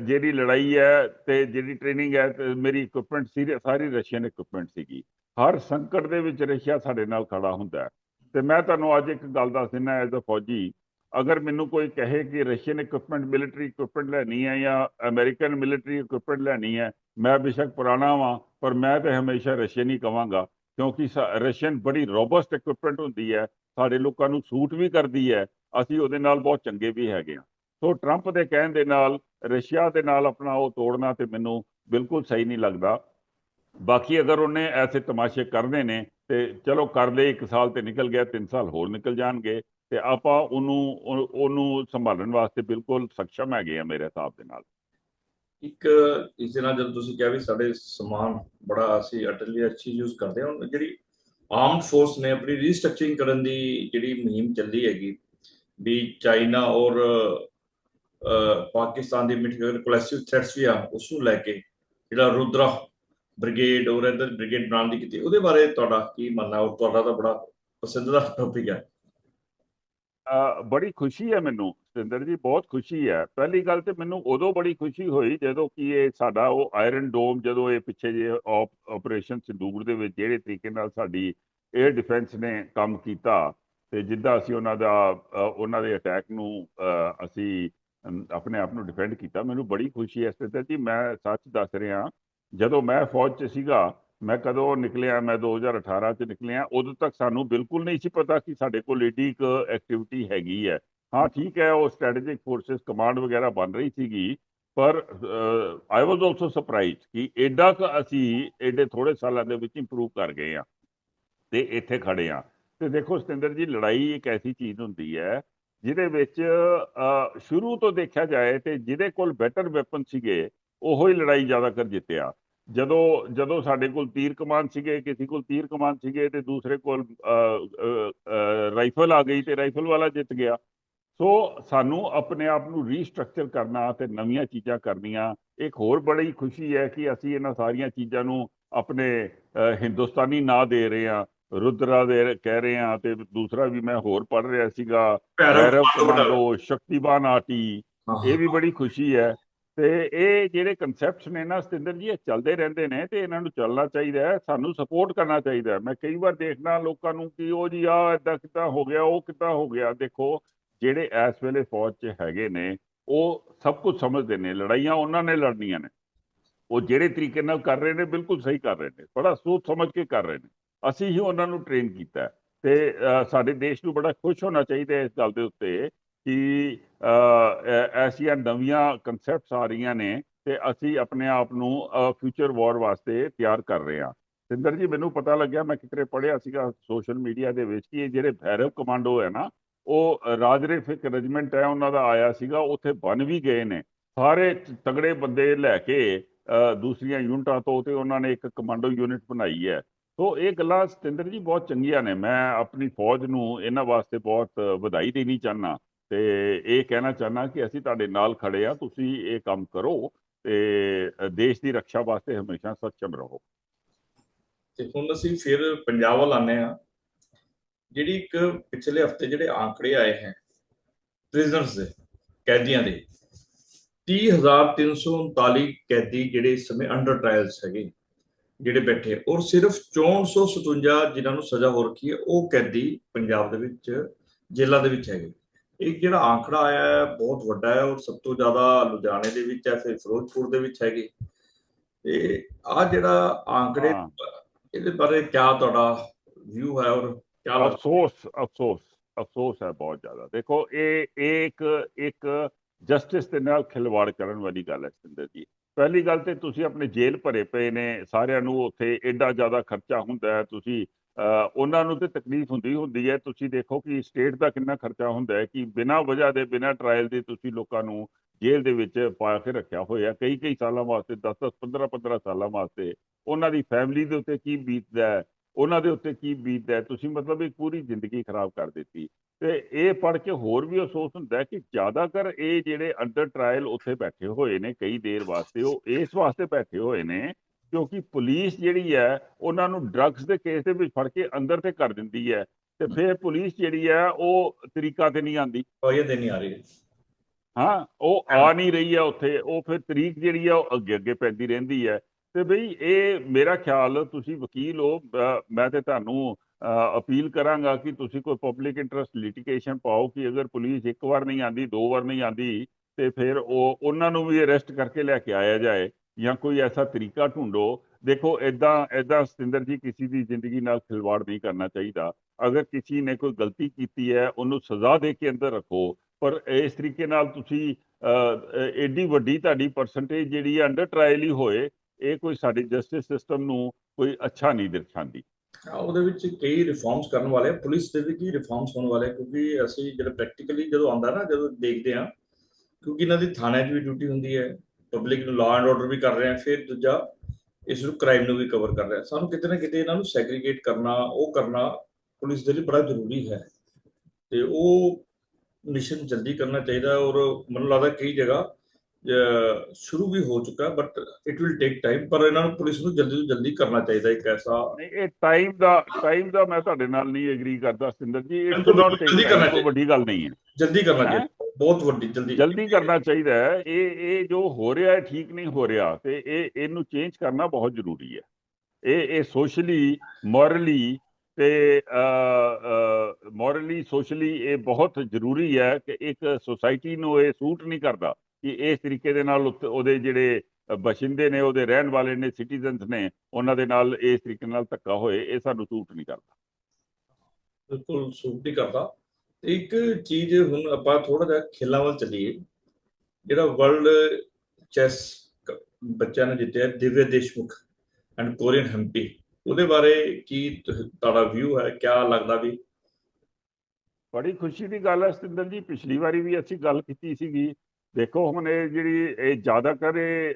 S2: ਜਿਹੜੀ ਲੜਾਈ ਹੈ ਤੇ ਜਿਹੜੀ ਟ੍ਰੇਨਿੰਗ ਹੈ ਤੇ ਮੇਰੀ ਇਕਵਿਪਮੈਂਟ ਸਾਰੀ ਰਸ਼ੀਅਨ ਇਕਵਿਪਮੈਂਟ ਸੀਗੀ। ਹਰ ਸੰਕਟ ਦੇ ਵਿੱਚ ਰਸ਼ੀਆ ਸਾਡੇ ਨਾਲ ਖੜਾ ਹੁੰਦਾ ਹੈ। ਤੇ ਮੈਂ ਤੁਹਾਨੂੰ ਅੱਜ ਇੱਕ ਗੱਲ ਦੱਸ ਦਿੰਦਾ ਐਜ਼ ਅ ਫੌਜੀ, ਅਗਰ ਮੈਨੂੰ ਕੋਈ ਕਹੇ ਕਿ ਰਸ਼ੀਅਨ ਇਕਵਿਪਮੈਂਟ ਮਿਲਟਰੀ ਇਕਵਿਪਮੈਂਟ ਲੈਣੀ ਹੈ ਜਾਂ ਅਮਰੀਕਨ ਮਿਲਟਰੀ ਇਕਵਿਪਮੈਂਟ ਲੈਣੀ ਹੈ, ਮੈਂ ਬੇਸ਼ੱਕ ਪੁਰਾਣਾ ਵਾਂ, ਪਰ ਮੈਂ ਤਾਂ ਹਮੇਸ਼ਾ ਰਸ਼ੀਅਨ ਹੀ ਕਵਾਂਗਾ, ਕਿਉਂਕਿ ਰਸ਼ੀਅਨ ਬੜੀ ਰੋਬਸਟ ਇਕਵਿਪਮੈਂਟ ਹੁੰਦੀ ਹੈ, ਸਾਡੇ ਲੋਕਾਂ ਨੂੰ ਸੂਟ ਵੀ ਕਰਦੀ ਹੈ, ਅਸੀਂ ਉਹਦੇ ਨਾਲ ਬਹੁਤ ਚੰਗੇ ਵੀ ਹੈਗੇ ਆ ਸੋ ਟਰੰਪ ਦੇ ਕਹਿਣ ਦੇ ਨਾਲ ਰਸ਼ੀਆ ਦੇ ਨਾਲ ਆਪਣਾ ਉਹ ਤੋੜਨਾ ਤੇ ਮੈਨੂੰ ਬਿਲਕੁਲ ਸਹੀ ਨਹੀਂ ਲੱਗਦਾ। ਬਾਕੀ ਅਗਰ ਉਹਨੇ ਐਸੇ ਤਮਾਸ਼ੇ ਕਰਨੇ ਨੇ ਤੇ ਚਲੋ ਕਰ ਲਏ, ਇੱਕ ਸਾਲ ਤੇ ਨਿਕਲ ਗਿਆ, ਤਿੰਨ ਸਾਲ ਹੋਰ ਨਿਕਲ ਜਾਣਗੇ ਤੇ ਆਪਾਂ ਉਹਨੂੰ ਉਹਨੂੰ ਸੰਭਾਲਣ ਵਾਸਤੇ ਬਿਲਕੁਲ ਸક્ષਮ ਹੈਗੇ ਆ ਮੇਰੇ ਹਿਸਾਬ ਦੇ ਨਾਲ।
S1: ਇੱਕ ਇਸ ਦੇ ਨਾਲ ਜਦੋਂ ਤੁਸੀਂ ਕਿਹਾ ਵੀ ਸਾਡੇ ਸਮਾਨ ਬੜਾ ਅਸੀਂ ਅਟਲੀ ਅੱਛੀ ਯੂਜ਼ ਕਰਦੇ ਹਾਂ, ਹੁਣ ਜਿਹੜੀ ਆਰਮਡ ਫੋਰਸ ਨੇ ਆਪਣੀ ਰੀਸਟਰਕਚਰਿੰਗ ਕਰਨ ਦੀ ਜਿਹੜੀ ਮੁਹਿੰਮ ਚੱਲੀ ਹੈਗੀ, ਵੀ ਚਾਈਨਾ ਔਰ ਪਾਕਿਸਤਾਨ ਦੀ ਮਿਟੀਗਲ ਕੋਲੈਸਿਵ ਥ੍ਰੈਟਸ ਵੀ ਆ ਉਸ ਨੂੰ ਲੈ ਕੇ ਜਿਹੜਾ ਰੁਦਰਾ ਬ੍ਰਿਗੇਡ ਔਰ ਇਧਰ ਬ੍ਰਿਗੇਡ ਬਣਾਉਣ ਦੀ ਕੀਤੀ ਉਹਦੇ ਬਾਰੇ ਤੁਹਾਡਾ ਕੀ ਮੰਨਣਾ ਔਰ ਤੁਹਾਡਾ ਤਾਂ ਬੜਾ ਪਸੰਦੀਦਾ ਟੌਪਿਕ ਹੈ
S2: ਬੜੀ ਖੁਸ਼ੀ ਹੈ ਮੈਨੂੰ ਸਤਿੰਦਰ ਜੀ ਬਹੁਤ ਖੁਸ਼ੀ ਹੈ। ਪਹਿਲੀ ਗੱਲ ਤੇ ਮੈਨੂੰ ਉਦੋਂ ਬੜੀ ਖੁਸ਼ੀ ਹੋਈ ਜਦੋਂ ਕਿ ਇਹ ਸਾਡਾ ਉਹ ਆਇਰਨ ਡੋਮ ਜਦੋਂ ਇਹ ਪਿੱਛੇ ਜੇ ਆਪਰੇਸ਼ਨ ਸਿੰਦੂਰ ਦੇ ਵਿੱਚ ਜਿਹੜੇ ਤਰੀਕੇ ਨਾਲ ਸਾਡੀ 에ਅਰ ਡਿਫੈਂਸ ਨੇ ਕੰਮ ਕੀਤਾ ਤੇ ਜਿੱਦਾਂ ਅਸੀਂ ਉਹਨਾਂ ਦਾ ਉਹਨਾਂ ਦੇ ਅਟੈਕ ਨੂੰ ਅ, ਅਸੀਂ ਆਪਣੇ ਆਪ ਨੂੰ ਡਿਫੈਂਡ ਕੀਤਾ। ਮੈਨੂੰ ਬੜੀ ਖੁਸ਼ੀ ਹੈ ਸਤਿੰਦਰ ਜੀ, ਮੈਂ ਸੱਚ ਦੱਸ ਰਿਹਾ ਜਦੋਂ ਮੈਂ ਫੌਜ 'ਚ ਸੀਗਾ, ਮੈਂ ਕਦੋਂ ਨਿਕਲਿਆ, ਮੈਂ 2018 ਚ ਨਿਕਲਿਆ, ਉਦੋਂ ਤੱਕ ਸਾਨੂੰ ਬਿਲਕੁਲ ਨਹੀਂ ਸੀ ਪਤਾ ਕਿ ਸਾਡੇ ਕੋਲ ਏਡੀ ਇੱਕ ਐਕਟੀਵਿਟੀ ਹੈਗੀ ਹੈ। ਹਾਂ, ਠੀਕ ਹੈ, ਉਹ ਸਟ੍ਰੈਟੇਜਿਕ ਫੋਰਸਸ ਕਮਾਂਡ ਵਗੈਰਾ ਬਣ ਰਹੀ ਸੀਗੀ, ਪਰ ਆਈ ਵਾਸ ਆਲਸੋ ਸਰਪ੍ਰਾਈਜ਼ਡ ਕਿ ਐਡਾ ਕੁ ਅਸੀਂ ਐਡੇ ਥੋੜੇ ਸਾਲਾਂ ਦੇ ਵਿੱਚ ਇੰਪਰੂਵ ਕਰ ਗਏ ਆ ਤੇ ਇੱਥੇ ਖੜੇ ਆ ਤੇ ਦੇਖੋ ਸਤਿੰਦਰ ਜੀ, ਲੜਾਈ ਇੱਕ ਐਸੀ ਚੀਜ਼ ਹੁੰਦੀ ਹੈ ਜਿਹਦੇ ਵਿੱਚ ਸ਼ੁਰੂ ਤੋਂ ਦੇਖਿਆ ਜਾਏ ਤੇ ਜਿਹਦੇ ਕੋਲ ਬੈਟਰ ਵੈਪਨ ਸੀਗੇ, ਉਹੋ ਹੀ ਲੜਾਈ ਜ਼ਿਆਦਾਤਰ ਜਿੱਤਿਆ। ਜਦੋਂ ਜਦੋਂ ਸਾਡੇ ਕੋਲ ਤੀਰ ਕਮਾਨ ਸੀਗੇ, ਕਿਸੇ ਕੋਲ ਤੀਰ ਕਮਾਨ ਸੀਗੇ ਤੇ ਦੂਸਰੇ ਕੋਲ ਰਾਈਫਲ ਆ ਗਈ ਤੇ ਰਾਈਫਲ ਵਾਲਾ ਜਿੱਤ ਗਿਆ। ਸੋ ਸਾਨੂੰ ਆਪਣੇ ਆਪ ਨੂੰ ਰੀਸਟਰਕਚਰ ਕਰਨਾ ਤੇ ਨਵੀਆਂ ਚੀਜ਼ਾਂ ਕਰਨੀਆਂ, ਇੱਕ ਹੋਰ ਬੜੀ ਖੁਸ਼ੀ ਹੈ ਕਿ ਅਸੀਂ ਇਹਨਾਂ ਸਾਰੀਆਂ ਚੀਜ਼ਾਂ ਨੂੰ ਆਪਣੇ ਹਿੰਦੁਸਤਾਨੀ ਨਾਂ ਦੇ ਰਹੇ ਹਾਂ। ਰੁਦਰਾ ਦੇ ਕਹਿ ਰਹੇ ਹਾਂ ਤੇ ਦੂਸਰਾ ਵੀ ਮੈਂ ਹੋਰ ਪੜ੍ਹ ਰਿਹਾ ਸੀਗਾ ਭੈਰਵ ਕਮਾਂਡੋ ਸ਼ਕਤੀਬਾਨ ਆਟੀ ਇਹ ਵੀ ਬੜੀ ਖੁਸ਼ੀ ਹੈ। ਤੇ ਇਹ ਜਿਹੜੇ ਕਨਸੈਪਟਸ ਨੇ ਨਾ ਸਤਿੰਦਰ ਜੀ ਇਹ ਚੱਲਦੇ ਰਹਿੰਦੇ ਨੇ ਤੇ ਇਹਨਾਂ ਨੂੰ ਚੱਲਣਾ ਚਾਹੀਦਾ ਹੈ ਸਾਨੂੰ ਸਪੋਰਟ ਕਰਨਾ ਚਾਹੀਦਾ ਹੈ। ਮੈਂ ਕਈ ਵਾਰ ਦੇਖਦਾ ਲੋਕਾਂ ਨੂੰ ਕਿ ਉਹ ਜੀ ਆ ਇਦਾਂ ਕਿੱਦਾਂ ਹੋ ਗਿਆ ਉਹ ਕਿੱਦਾਂ ਹੋ ਗਿਆ। ਦੇਖੋ ਜਿਹੜੇ ਇਸ ਵੇਲੇ ਫੌਜ 'ਚ ਹੈਗੇ ਨੇ ਉਹ ਸਭ ਕੁਝ ਸਮਝਦੇ ਨੇ ਲੜਾਈਆਂ ਉਹਨਾਂ ਨੇ ਲੜਨੀਆਂ ਨੇ। ਉਹ ਜਿਹੜੇ ਤਰੀਕੇ ਨਾਲ ਕਰ ਰਹੇ ਨੇ ਬਿਲਕੁਲ ਸਹੀ ਕਰ ਰਹੇ ਨੇ ਬੜਾ ਸੋਚ ਸਮਝ ਕੇ ਕਰ ਰਹੇ ਨੇ। ਅਸੀਂ ਹੀ ਉਹਨਾਂ ਨੂੰ ਟ੍ਰੇਨ ਕੀਤਾ ਹੈ। ਤੇ ਸਾਡੇ ਦੇਸ਼ ਨੂੰ ਬੜਾ ਖੁਸ਼ ਹੋਣਾ ਚਾਹੀਦਾ ਇਸ ਗੱਲ ਦੇ ਉੱਤੇ ਕਿ ਐਸੀਆਂ ਨਵੀਆਂ ਕਨਸੈਪਟਸ ਆ ਰਹੀਆਂ ਨੇ ਤੇ ਅਸੀਂ ਆਪਣੇ ਆਪ ਨੂੰ ਫਿਊਚਰ ਵਾਰ ਵਾਸਤੇ ਤਿਆਰ ਕਰ ਰਹੇ ਹਾਂ। ਸਿੰਦਰ ਜੀ, ਮੈਨੂੰ ਪਤਾ ਲੱਗਿਆ, ਮੈਂ ਕਿਤੇ ਪੜ੍ਹਿਆ ਸੀਗਾ ਸੋਸ਼ਲ ਮੀਡੀਆ ਦੇ ਵਿੱਚ ਕਿ ਇਹ ਜਿਹੜੇ ਭੈਰਵ ਕਮਾਂਡੋ ਹੈ ਨਾ, ਉਹ ਰਾਜਰਿਫ ਇੱਕ ਰੈਜੀਮੈਂਟ ਹੈ, ਉਹਨਾਂ ਦਾ ਆਇਆ ਸੀਗਾ, ਉੱਥੇ ਬਨ ਵੀ ਗਏ ਨੇ। ਸਾਰੇ ਤਗੜੇ ਬੰਦੇ ਲੈ ਕੇ ਦੂਸਰੀਆਂ ਯੂਨਿਟਾਂ ਤੋਂ ਤੇ ਉਹਨਾਂ ਨੇ ਇੱਕ ਕਮਾਂਡੋ ਯੂਨਿਟ ਬਣਾਈ ਹੈ। ਸੋ ਇਹ ਗੱਲਾਂ ਸਤਿੰਦਰ ਜੀ ਬਹੁਤ ਚੰਗੀਆਂ ਨੇ। ਮੈਂ ਆਪਣੀ ਫੌਜ ਨੂੰ ਇਹਨਾਂ ਵਾਸਤੇ ਬਹੁਤ ਵਧਾਈ ਦੇਣੀ ਚਾਹਨਾ ਤੇ ਇਹ ਕਹਿਣਾ ਚਾਹਨਾ ਕਿ ਅਸੀਂ ਤੁਹਾਡੇ ਨਾਲ ਖੜੇ ਆ ਤੁਸੀਂ ਇਹ ਕੰਮ ਕਰੋ ਤੇ ਦੇਸ਼ ਦੀ ਰੱਖਿਆ ਵਾਸਤੇ ਹਮੇਸ਼ਾ ਸੱਚਮ ਰਹੋ।
S1: ਤੇ ਹੁਣ ਅਸੀਂ ਫਿਰ ਪੰਜਾਬ ਵੱਲ ਆਨੇ ਆ ਜਿਹੜੀ ਇੱਕ ਪਿਛਲੇ ਹਫ਼ਤੇ ਜਿਹੜੇ ਆંકੜੇ ਆਏ ਹਨ ਪ੍ਰਿਜ਼ਨਰਸ ਦੇ, ਕੈਦੀਆਂ ਦੇ 30339 ਕੈਦੀ ਜਿਹੜੇ ਇਸ ਸਮੇਂ ਅੰਡਰ ਟ੍ਰਾਇਲਸ ਹੈਗੇ। ਜਿਹੜੇ ਬੈਠੇ ਔਰ ਸਿਰਫ 6457 ਜਿਨ੍ਹਾਂ ਨੂੰ ਸਜ਼ਾ ਹੋ ਰੱਖੀ ਹੈ ਉਹ ਕੈਦੀ ਪੰਜਾਬ ਦੇ ਵਿੱਚ ਜੇਲ੍ਹਾਂ ਦੇ ਵਿੱਚ ਹੈਗੇ। ਇਹ ਜਿਹੜਾ ਆંકੜਾ ਆਇਆ ਹੈ ਬਹੁਤ ਵੱਡਾ ਹੈ ਔਰ ਸਭ ਤੋਂ ਜ਼ਿਆਦਾ ਲੁਧਿਆਣੇ ਦੇ ਵਿੱਚ ਹੈ ਫਿਰ ਫਿਰੋਜ਼ਪੁਰ ਦੇ ਵਿੱਚ ਹੈਗੇ। ਤੇ ਆ ਜਿਹੜਾ ਆંકੜੇ। ਇਹਦੇ ਬਾਰੇ ਕਿਆ ਤੁਹਾਡਾ ਵਿਊ ਹੈ ਔਰ ਲੱਗਦਾ
S2: ਅਫਸੋਸ ਅਫਸੋਸ ਅਫਸੋਸ ਹੈ ਬਹੁਤ ਜ਼ਿਆਦਾ। ਦੇਖੋ ਇਹ ਇਹ ਇੱਕ ਇੱਕ ਜਸਟਿਸ ਦੇ ਨਾਲ ਖਿਲਵਾੜ ਕਰਨ ਵਾਲੀ ਗੱਲ ਹੈ ਸਿੰਦਰ ਜੀ। ਪਹਿਲੀ ਗੱਲ ਤੇ ਤੁਸੀਂ ਆਪਣੇ ਜੇਲ੍ਹ ਭਰੇ ਪਏ ਨੇ, ਸਾਰਿਆਂ ਨੂੰ ਉੱਥੇ ਐਡਾ ਜ਼ਿਆਦਾ ਖਰਚਾ ਹੁੰਦਾ ਹੈ, ਤੁਸੀਂ ਉਹਨਾਂ ਨੂੰ ਤੇ ਤਕਲੀਫ ਹੁੰਦੀ ਹੁੰਦੀ ਹੈ, ਤੁਸੀਂ ਦੇਖੋ ਕਿ ਸਟੇਟ ਦਾ ਕਿੰਨਾ ਖਰਚਾ ਹੁੰਦਾ ਹੈ ਕਿ ਬਿਨਾਂ ਵਜ੍ਹਾ ਦੇ, ਬਿਨਾਂ ਟ੍ਰਾਇਲ ਦੇ ਤੁਸੀਂ ਲੋਕਾਂ ਨੂੰ ਜੇਲ੍ਹ ਦੇ ਵਿੱਚ ਪਾ ਕੇ ਰੱਖਿਆ ਹੋਇਆ ਕਈ ਕਈ ਸਾਲਾਂ ਵਾਸਤੇ 10 10 15 15 ਸਾਲਾਂ ਵਾਸਤੇ ਉਹਨਾਂ ਦੀ ਫੈਮਿਲੀ ਦੇ ਉੱਤੇ ਕੀ ਬੀਤਦਾ ਹੈ, ਉਹਨਾਂ ਦੇ ਉੱਤੇ ਕੀ ਬੀਤਦਾ ਤੁਸੀਂ ਮਤਲਬ ਇੱਕ ਪੂਰੀ ਜ਼ਿੰਦਗੀ ਖਰਾਬ ਕਰ ਦਿੱਤੀ। ਤੇ ਇਹ ਪੜ੍ਹ ਕੇ ਹੋਰ ਵੀ ਅਫਸੋਸ ਹੁੰਦਾ ਹੈ ਕਿ ਜ਼ਿਆਦਾਤਰ ਇਹ ਜਿਹੜੇ ਅੰਡਰ ਟ੍ਰਾਇਲ ਉੱਥੇ ਬੈਠੇ ਹੋਏ ਨੇ ਕਈ ਦੇਰ ਵਾਸਤੇ ਉਹ ਇਸ ਵਾਸਤੇ ਬੈਠੇ ਹੋਏ ਨੇ ਕਿਉਂਕਿ ਪੁਲਿਸ ਜਿਹੜੀ ਹੈ ਉਹਨਾਂ ਨੂੰ ਡਰੱਗਸ ਦੇ ਕੇਸ ਦੇ ਵਿੱਚ ਫੜ ਕੇ ਅੰਦਰ ਤੇ ਕਰ ਦਿੰਦੀ ਹੈ ਤੇ ਫਿਰ ਪੁਲਿਸ ਜਿਹੜੀ ਹੈ ਉਹ ਤਰੀਕਾ ਤੇ ਨਹੀਂ ਆਂਦੀ
S1: ਇਹ ਦਿਨ ਨਹੀਂ ਆ ਰਹੀ।
S2: ਹਾਂ ਉਹ ਆ ਨਹੀਂ ਰਹੀ ਹੈ ਉੱਥੇ ਉਹ ਫਿਰ ਤਰੀਕ ਜਿਹੜੀ ਆ ਉਹ ਅੱਗੇ ਅੱਗੇ ਪੈਂਦੀ ਰਹਿੰਦੀ ਹੈ। ਤੇ ਬਈ ਇਹ ਮੇਰਾ ਖਿਆਲ ਤੁਸੀਂ ਵਕੀਲ ਹੋ ਮੈਂ ਤੇ ਤੁਹਾਨੂੰ ਅਪੀਲ ਕਰਾਂਗਾ ਕਿ ਤੁਸੀਂ ਕੋਈ ਪਬਲਿਕ ਇੰਟਰਸਟ ਲਿਟੀਗੇਸ਼ਨ ਪਾਓ ਕਿ ਅਗਰ ਪੁਲਿਸ ਇੱਕ ਵਾਰ ਨਹੀਂ ਆਂਦੀ, ਦੋ ਵਾਰ ਨਹੀਂ ਆਂਦੀ, ਤੇ ਫਿਰ ਉਹ, ਉਹਨਾਂ ਨੂੰ ਵੀ ਅਰੈਸਟ ਕਰਕੇ ਲੈ ਕੇ ਆਇਆ ਜਾਏ ਜਾਂ ਕੋਈ ਐਸਾ ਤਰੀਕਾ ਢੂੰਡੋ। ਦੇਖੋ ਇਦਾਂ ਇਦਾਂ ਸਤਿੰਦਰ ਜੀ ਕਿਸੇ ਦੀ ਜ਼ਿੰਦਗੀ ਨਾਲ ਖਿਲਵਾੜ ਨਹੀਂ ਕਰਨਾ ਚਾਹੀਦਾ। ਅਗਰ ਕਿਸੇ ਨੇ ਕੋਈ ਗਲਤੀ ਕੀਤੀ ਹੈ, ਉਹਨੂੰ ਸਜ਼ਾ ਦੇ ਕੇ ਅੰਦਰ ਰੱਖੋ। ਪਰ ਇਸ ਤਰੀਕੇ ਨਾਲ ਤੁਸੀਂ ਐਡੀ ਵੱਡੀ ਤੁਹਾਡੀ ਪਰਸੈਂਟੇਜ ਜਿਹੜੀ ਹੈ ਅੰਡਰ ਟ੍ਰਾਇਲ ਹੀ ਹੋਏ, ਇਹ ਕੋਈ ਸਾਡੇ ਜਸਟਿਸ ਸਿਸਟਮ ਨੂੰ ਕੋਈ ਅੱਛਾ ਨਹੀਂ ਦਰਸਾਉਂਦੀ
S1: ਉਹਦੇ ਵਿੱਚ ਕਈ ਰਿਫਾਰਮਸ ਕਰਨ ਵਾਲੇ ਆ, ਪੁਲਿਸ ਦੇ ਵੀ ਕੀ ਰਿਫਾਰਮਸ ਹੋਣ ਵਾਲੇ ਕਿਉਂਕਿ ਅਸੀਂ ਜਿਹੜਾ ਪ੍ਰੈਕਟੀਕਲੀ ਜਦੋਂ ਆਉਂਦਾ ਨਾ ਜਦੋਂ ਦੇਖਦੇ ਆ ਕਿਉਂਕਿ ਇਹਨਾਂ ਦੀ ਥਾਣਿਆਂ 'ਚ ਵੀ ਡਿਊਟੀ ਹੁੰਦੀ ਹੈ। ਪਬਲਿਕ ਨੂੰ ਲਾਅ ਐਂਡ ਆਰਡਰ ਵੀ ਕਰ ਰਹੇ ਆ ਫਿਰ ਦੂਜਾ ਇਸ ਨੂੰ ਕ੍ਰਾਈਮ ਨੂੰ ਵੀ ਕਵਰ ਕਰ ਰਿਹਾ। ਸਾਨੂੰ ਕਿਤੇ ਨਾ ਕਿਤੇ ਇਹਨਾਂ ਨੂੰ ਸੈਗਰੀਗੇਟ ਕਰਨਾ ਉਹ ਕਰਨਾ ਪੁਲਿਸ ਦੇ ਲਈ ਬੜਾ ਜ਼ਰੂਰੀ ਹੈ। ਤੇ ਉਹ ਮਿਸ਼ਨ ਜਲਦੀ ਕਰਨਾ ਚਾਹੀਦਾ ਔਰ ਮੈਨੂੰ ਲੱਗਦਾ ਕਈ ਜਗ੍ਹਾ ਸ਼ੁਰੂ ਵੀ ਹੋ ਚੁੱਕਾ but it will take time ਪਰ ਇਹਨਾਂ ਨੂੰ ਪੁਲਿਸ ਨੂੰ ਜਲਦੀ ਤੋਂ ਜਲਦੀ ਕਰਨਾ ਚਾਹੀਦਾ ਇੱਕ ਐਸਾ
S2: ਨਹੀਂ ਇਹ ਟਾਈਮ ਦਾ ਟਾਈਮ ਦਾ ਮੈਂ ਤੁਹਾਡੇ ਨਾਲ ਨਹੀਂ ਐਗਰੀ ਕਰਦਾ ਸਤਿੰਦਰ ਜੀ ਇਹ
S1: ਜਲਦੀ ਕਰਨਾ
S2: ਕੋਈ ਵੱਡੀ ਗੱਲ ਨਹੀਂ ਹੈ।
S1: ਜਲਦੀ ਕਰਨਾ? ਚਾਹੀਦਾ ਬਹੁਤ ਵੱਡੀ ਜਲਦੀ।
S2: ਜਲਦੀ ਕਰਨਾ ਚਾਹੀਦਾ ਹੈ ਇਹ ਇਹ ਜੋ ਹੋ ਰਿਹਾ ਹੈ ਠੀਕ ਨਹੀਂ ਹੋ ਰਿਹਾ ਤੇ ਇਹ ਇਹਨੂੰ ਚੇਂਜ ਕਰਨਾ ਬਹੁਤ ਜ਼ਰੂਰੀ ਹੈ। ਇਹ ਇਹ ਸੋਸ਼ਲੀ ਮੋਰਲੀ ਤੇ ਮੋਰਲੀ ਸੋਸ਼ਲੀ ਇਹ ਬਹੁਤ ਜ਼ਰੂਰੀ ਹੈ ਕਿ ਇੱਕ ਸੋਸਾਇਟੀ ਨੂੰ ਇਹ ਸੂਟ ਨਹੀਂ ਕਰਦਾ। ਕਿ ਇਸ ਤਰੀਕੇ ਦੇ ਨਾਲ ਉਹਦੇ ਜਿਹੜੇ ਬਸ਼ਿੰਦੇ ਨੇ ਉਹਦੇ ਰਹਿਣ ਵਾਲੇ ਨੇ ਸਿਟੀਜ਼ਨਸ ਨੇ ਉਹਨਾਂ ਦੇ ਨਾਲ ਇਸ ਤਰੀਕੇ ਨਾਲ ਧੱਕਾ ਹੋਏ ਇਹ ਸਾਨੂੰ ਸੂਟ ਨਹੀਂ ਕਰਦਾ।
S1: ਬਿਲਕੁਲ ਸੂਟ ਨਹੀਂ ਕਰਦਾ। ਇੱਕ ਚੀਜ਼ ਹੁਣ ਆਪਾਂ ਥੋੜਾ ਜਿਹਾ ਖੇਲਾਂ ਵੱਲ ਚੱਲੀਏ ਜਿਹੜਾ ਵਰਲਡ ਚੈਸ ਬੱਚਿਆਂ ਨੇ ਜਿੱਤਿਆ ਦਿਵਯ ਦੇਸ਼ਮੁਖ ਐਂਡ ਕੋਰੀਅਨ ਹੰਪੀ। ਉਹਦੇ ਬਾਰੇ ਕੀ ਤੁਹ- ਤੁਹਾਡਾ ਵਿਊ ਹੈ ਕਿਆ ਲੱਗਦਾ ਵੀ?
S2: ਬੜੀ ਖੁਸ਼ੀ ਦੀ ਗੱਲ ਹੈ ਸਤਿੰਦਰ ਜੀ ਪਿਛਲੀ ਵਾਰੀ ਵੀ ਅਸੀਂ ਗੱਲ ਕੀਤੀ ਸੀਗੀ ਦੇਖੋ ਹੁਣ ਇਹ ਜਿਹੜੀ ਇਹ ਜ਼ਿਆਦਾਤਰ ਇਹ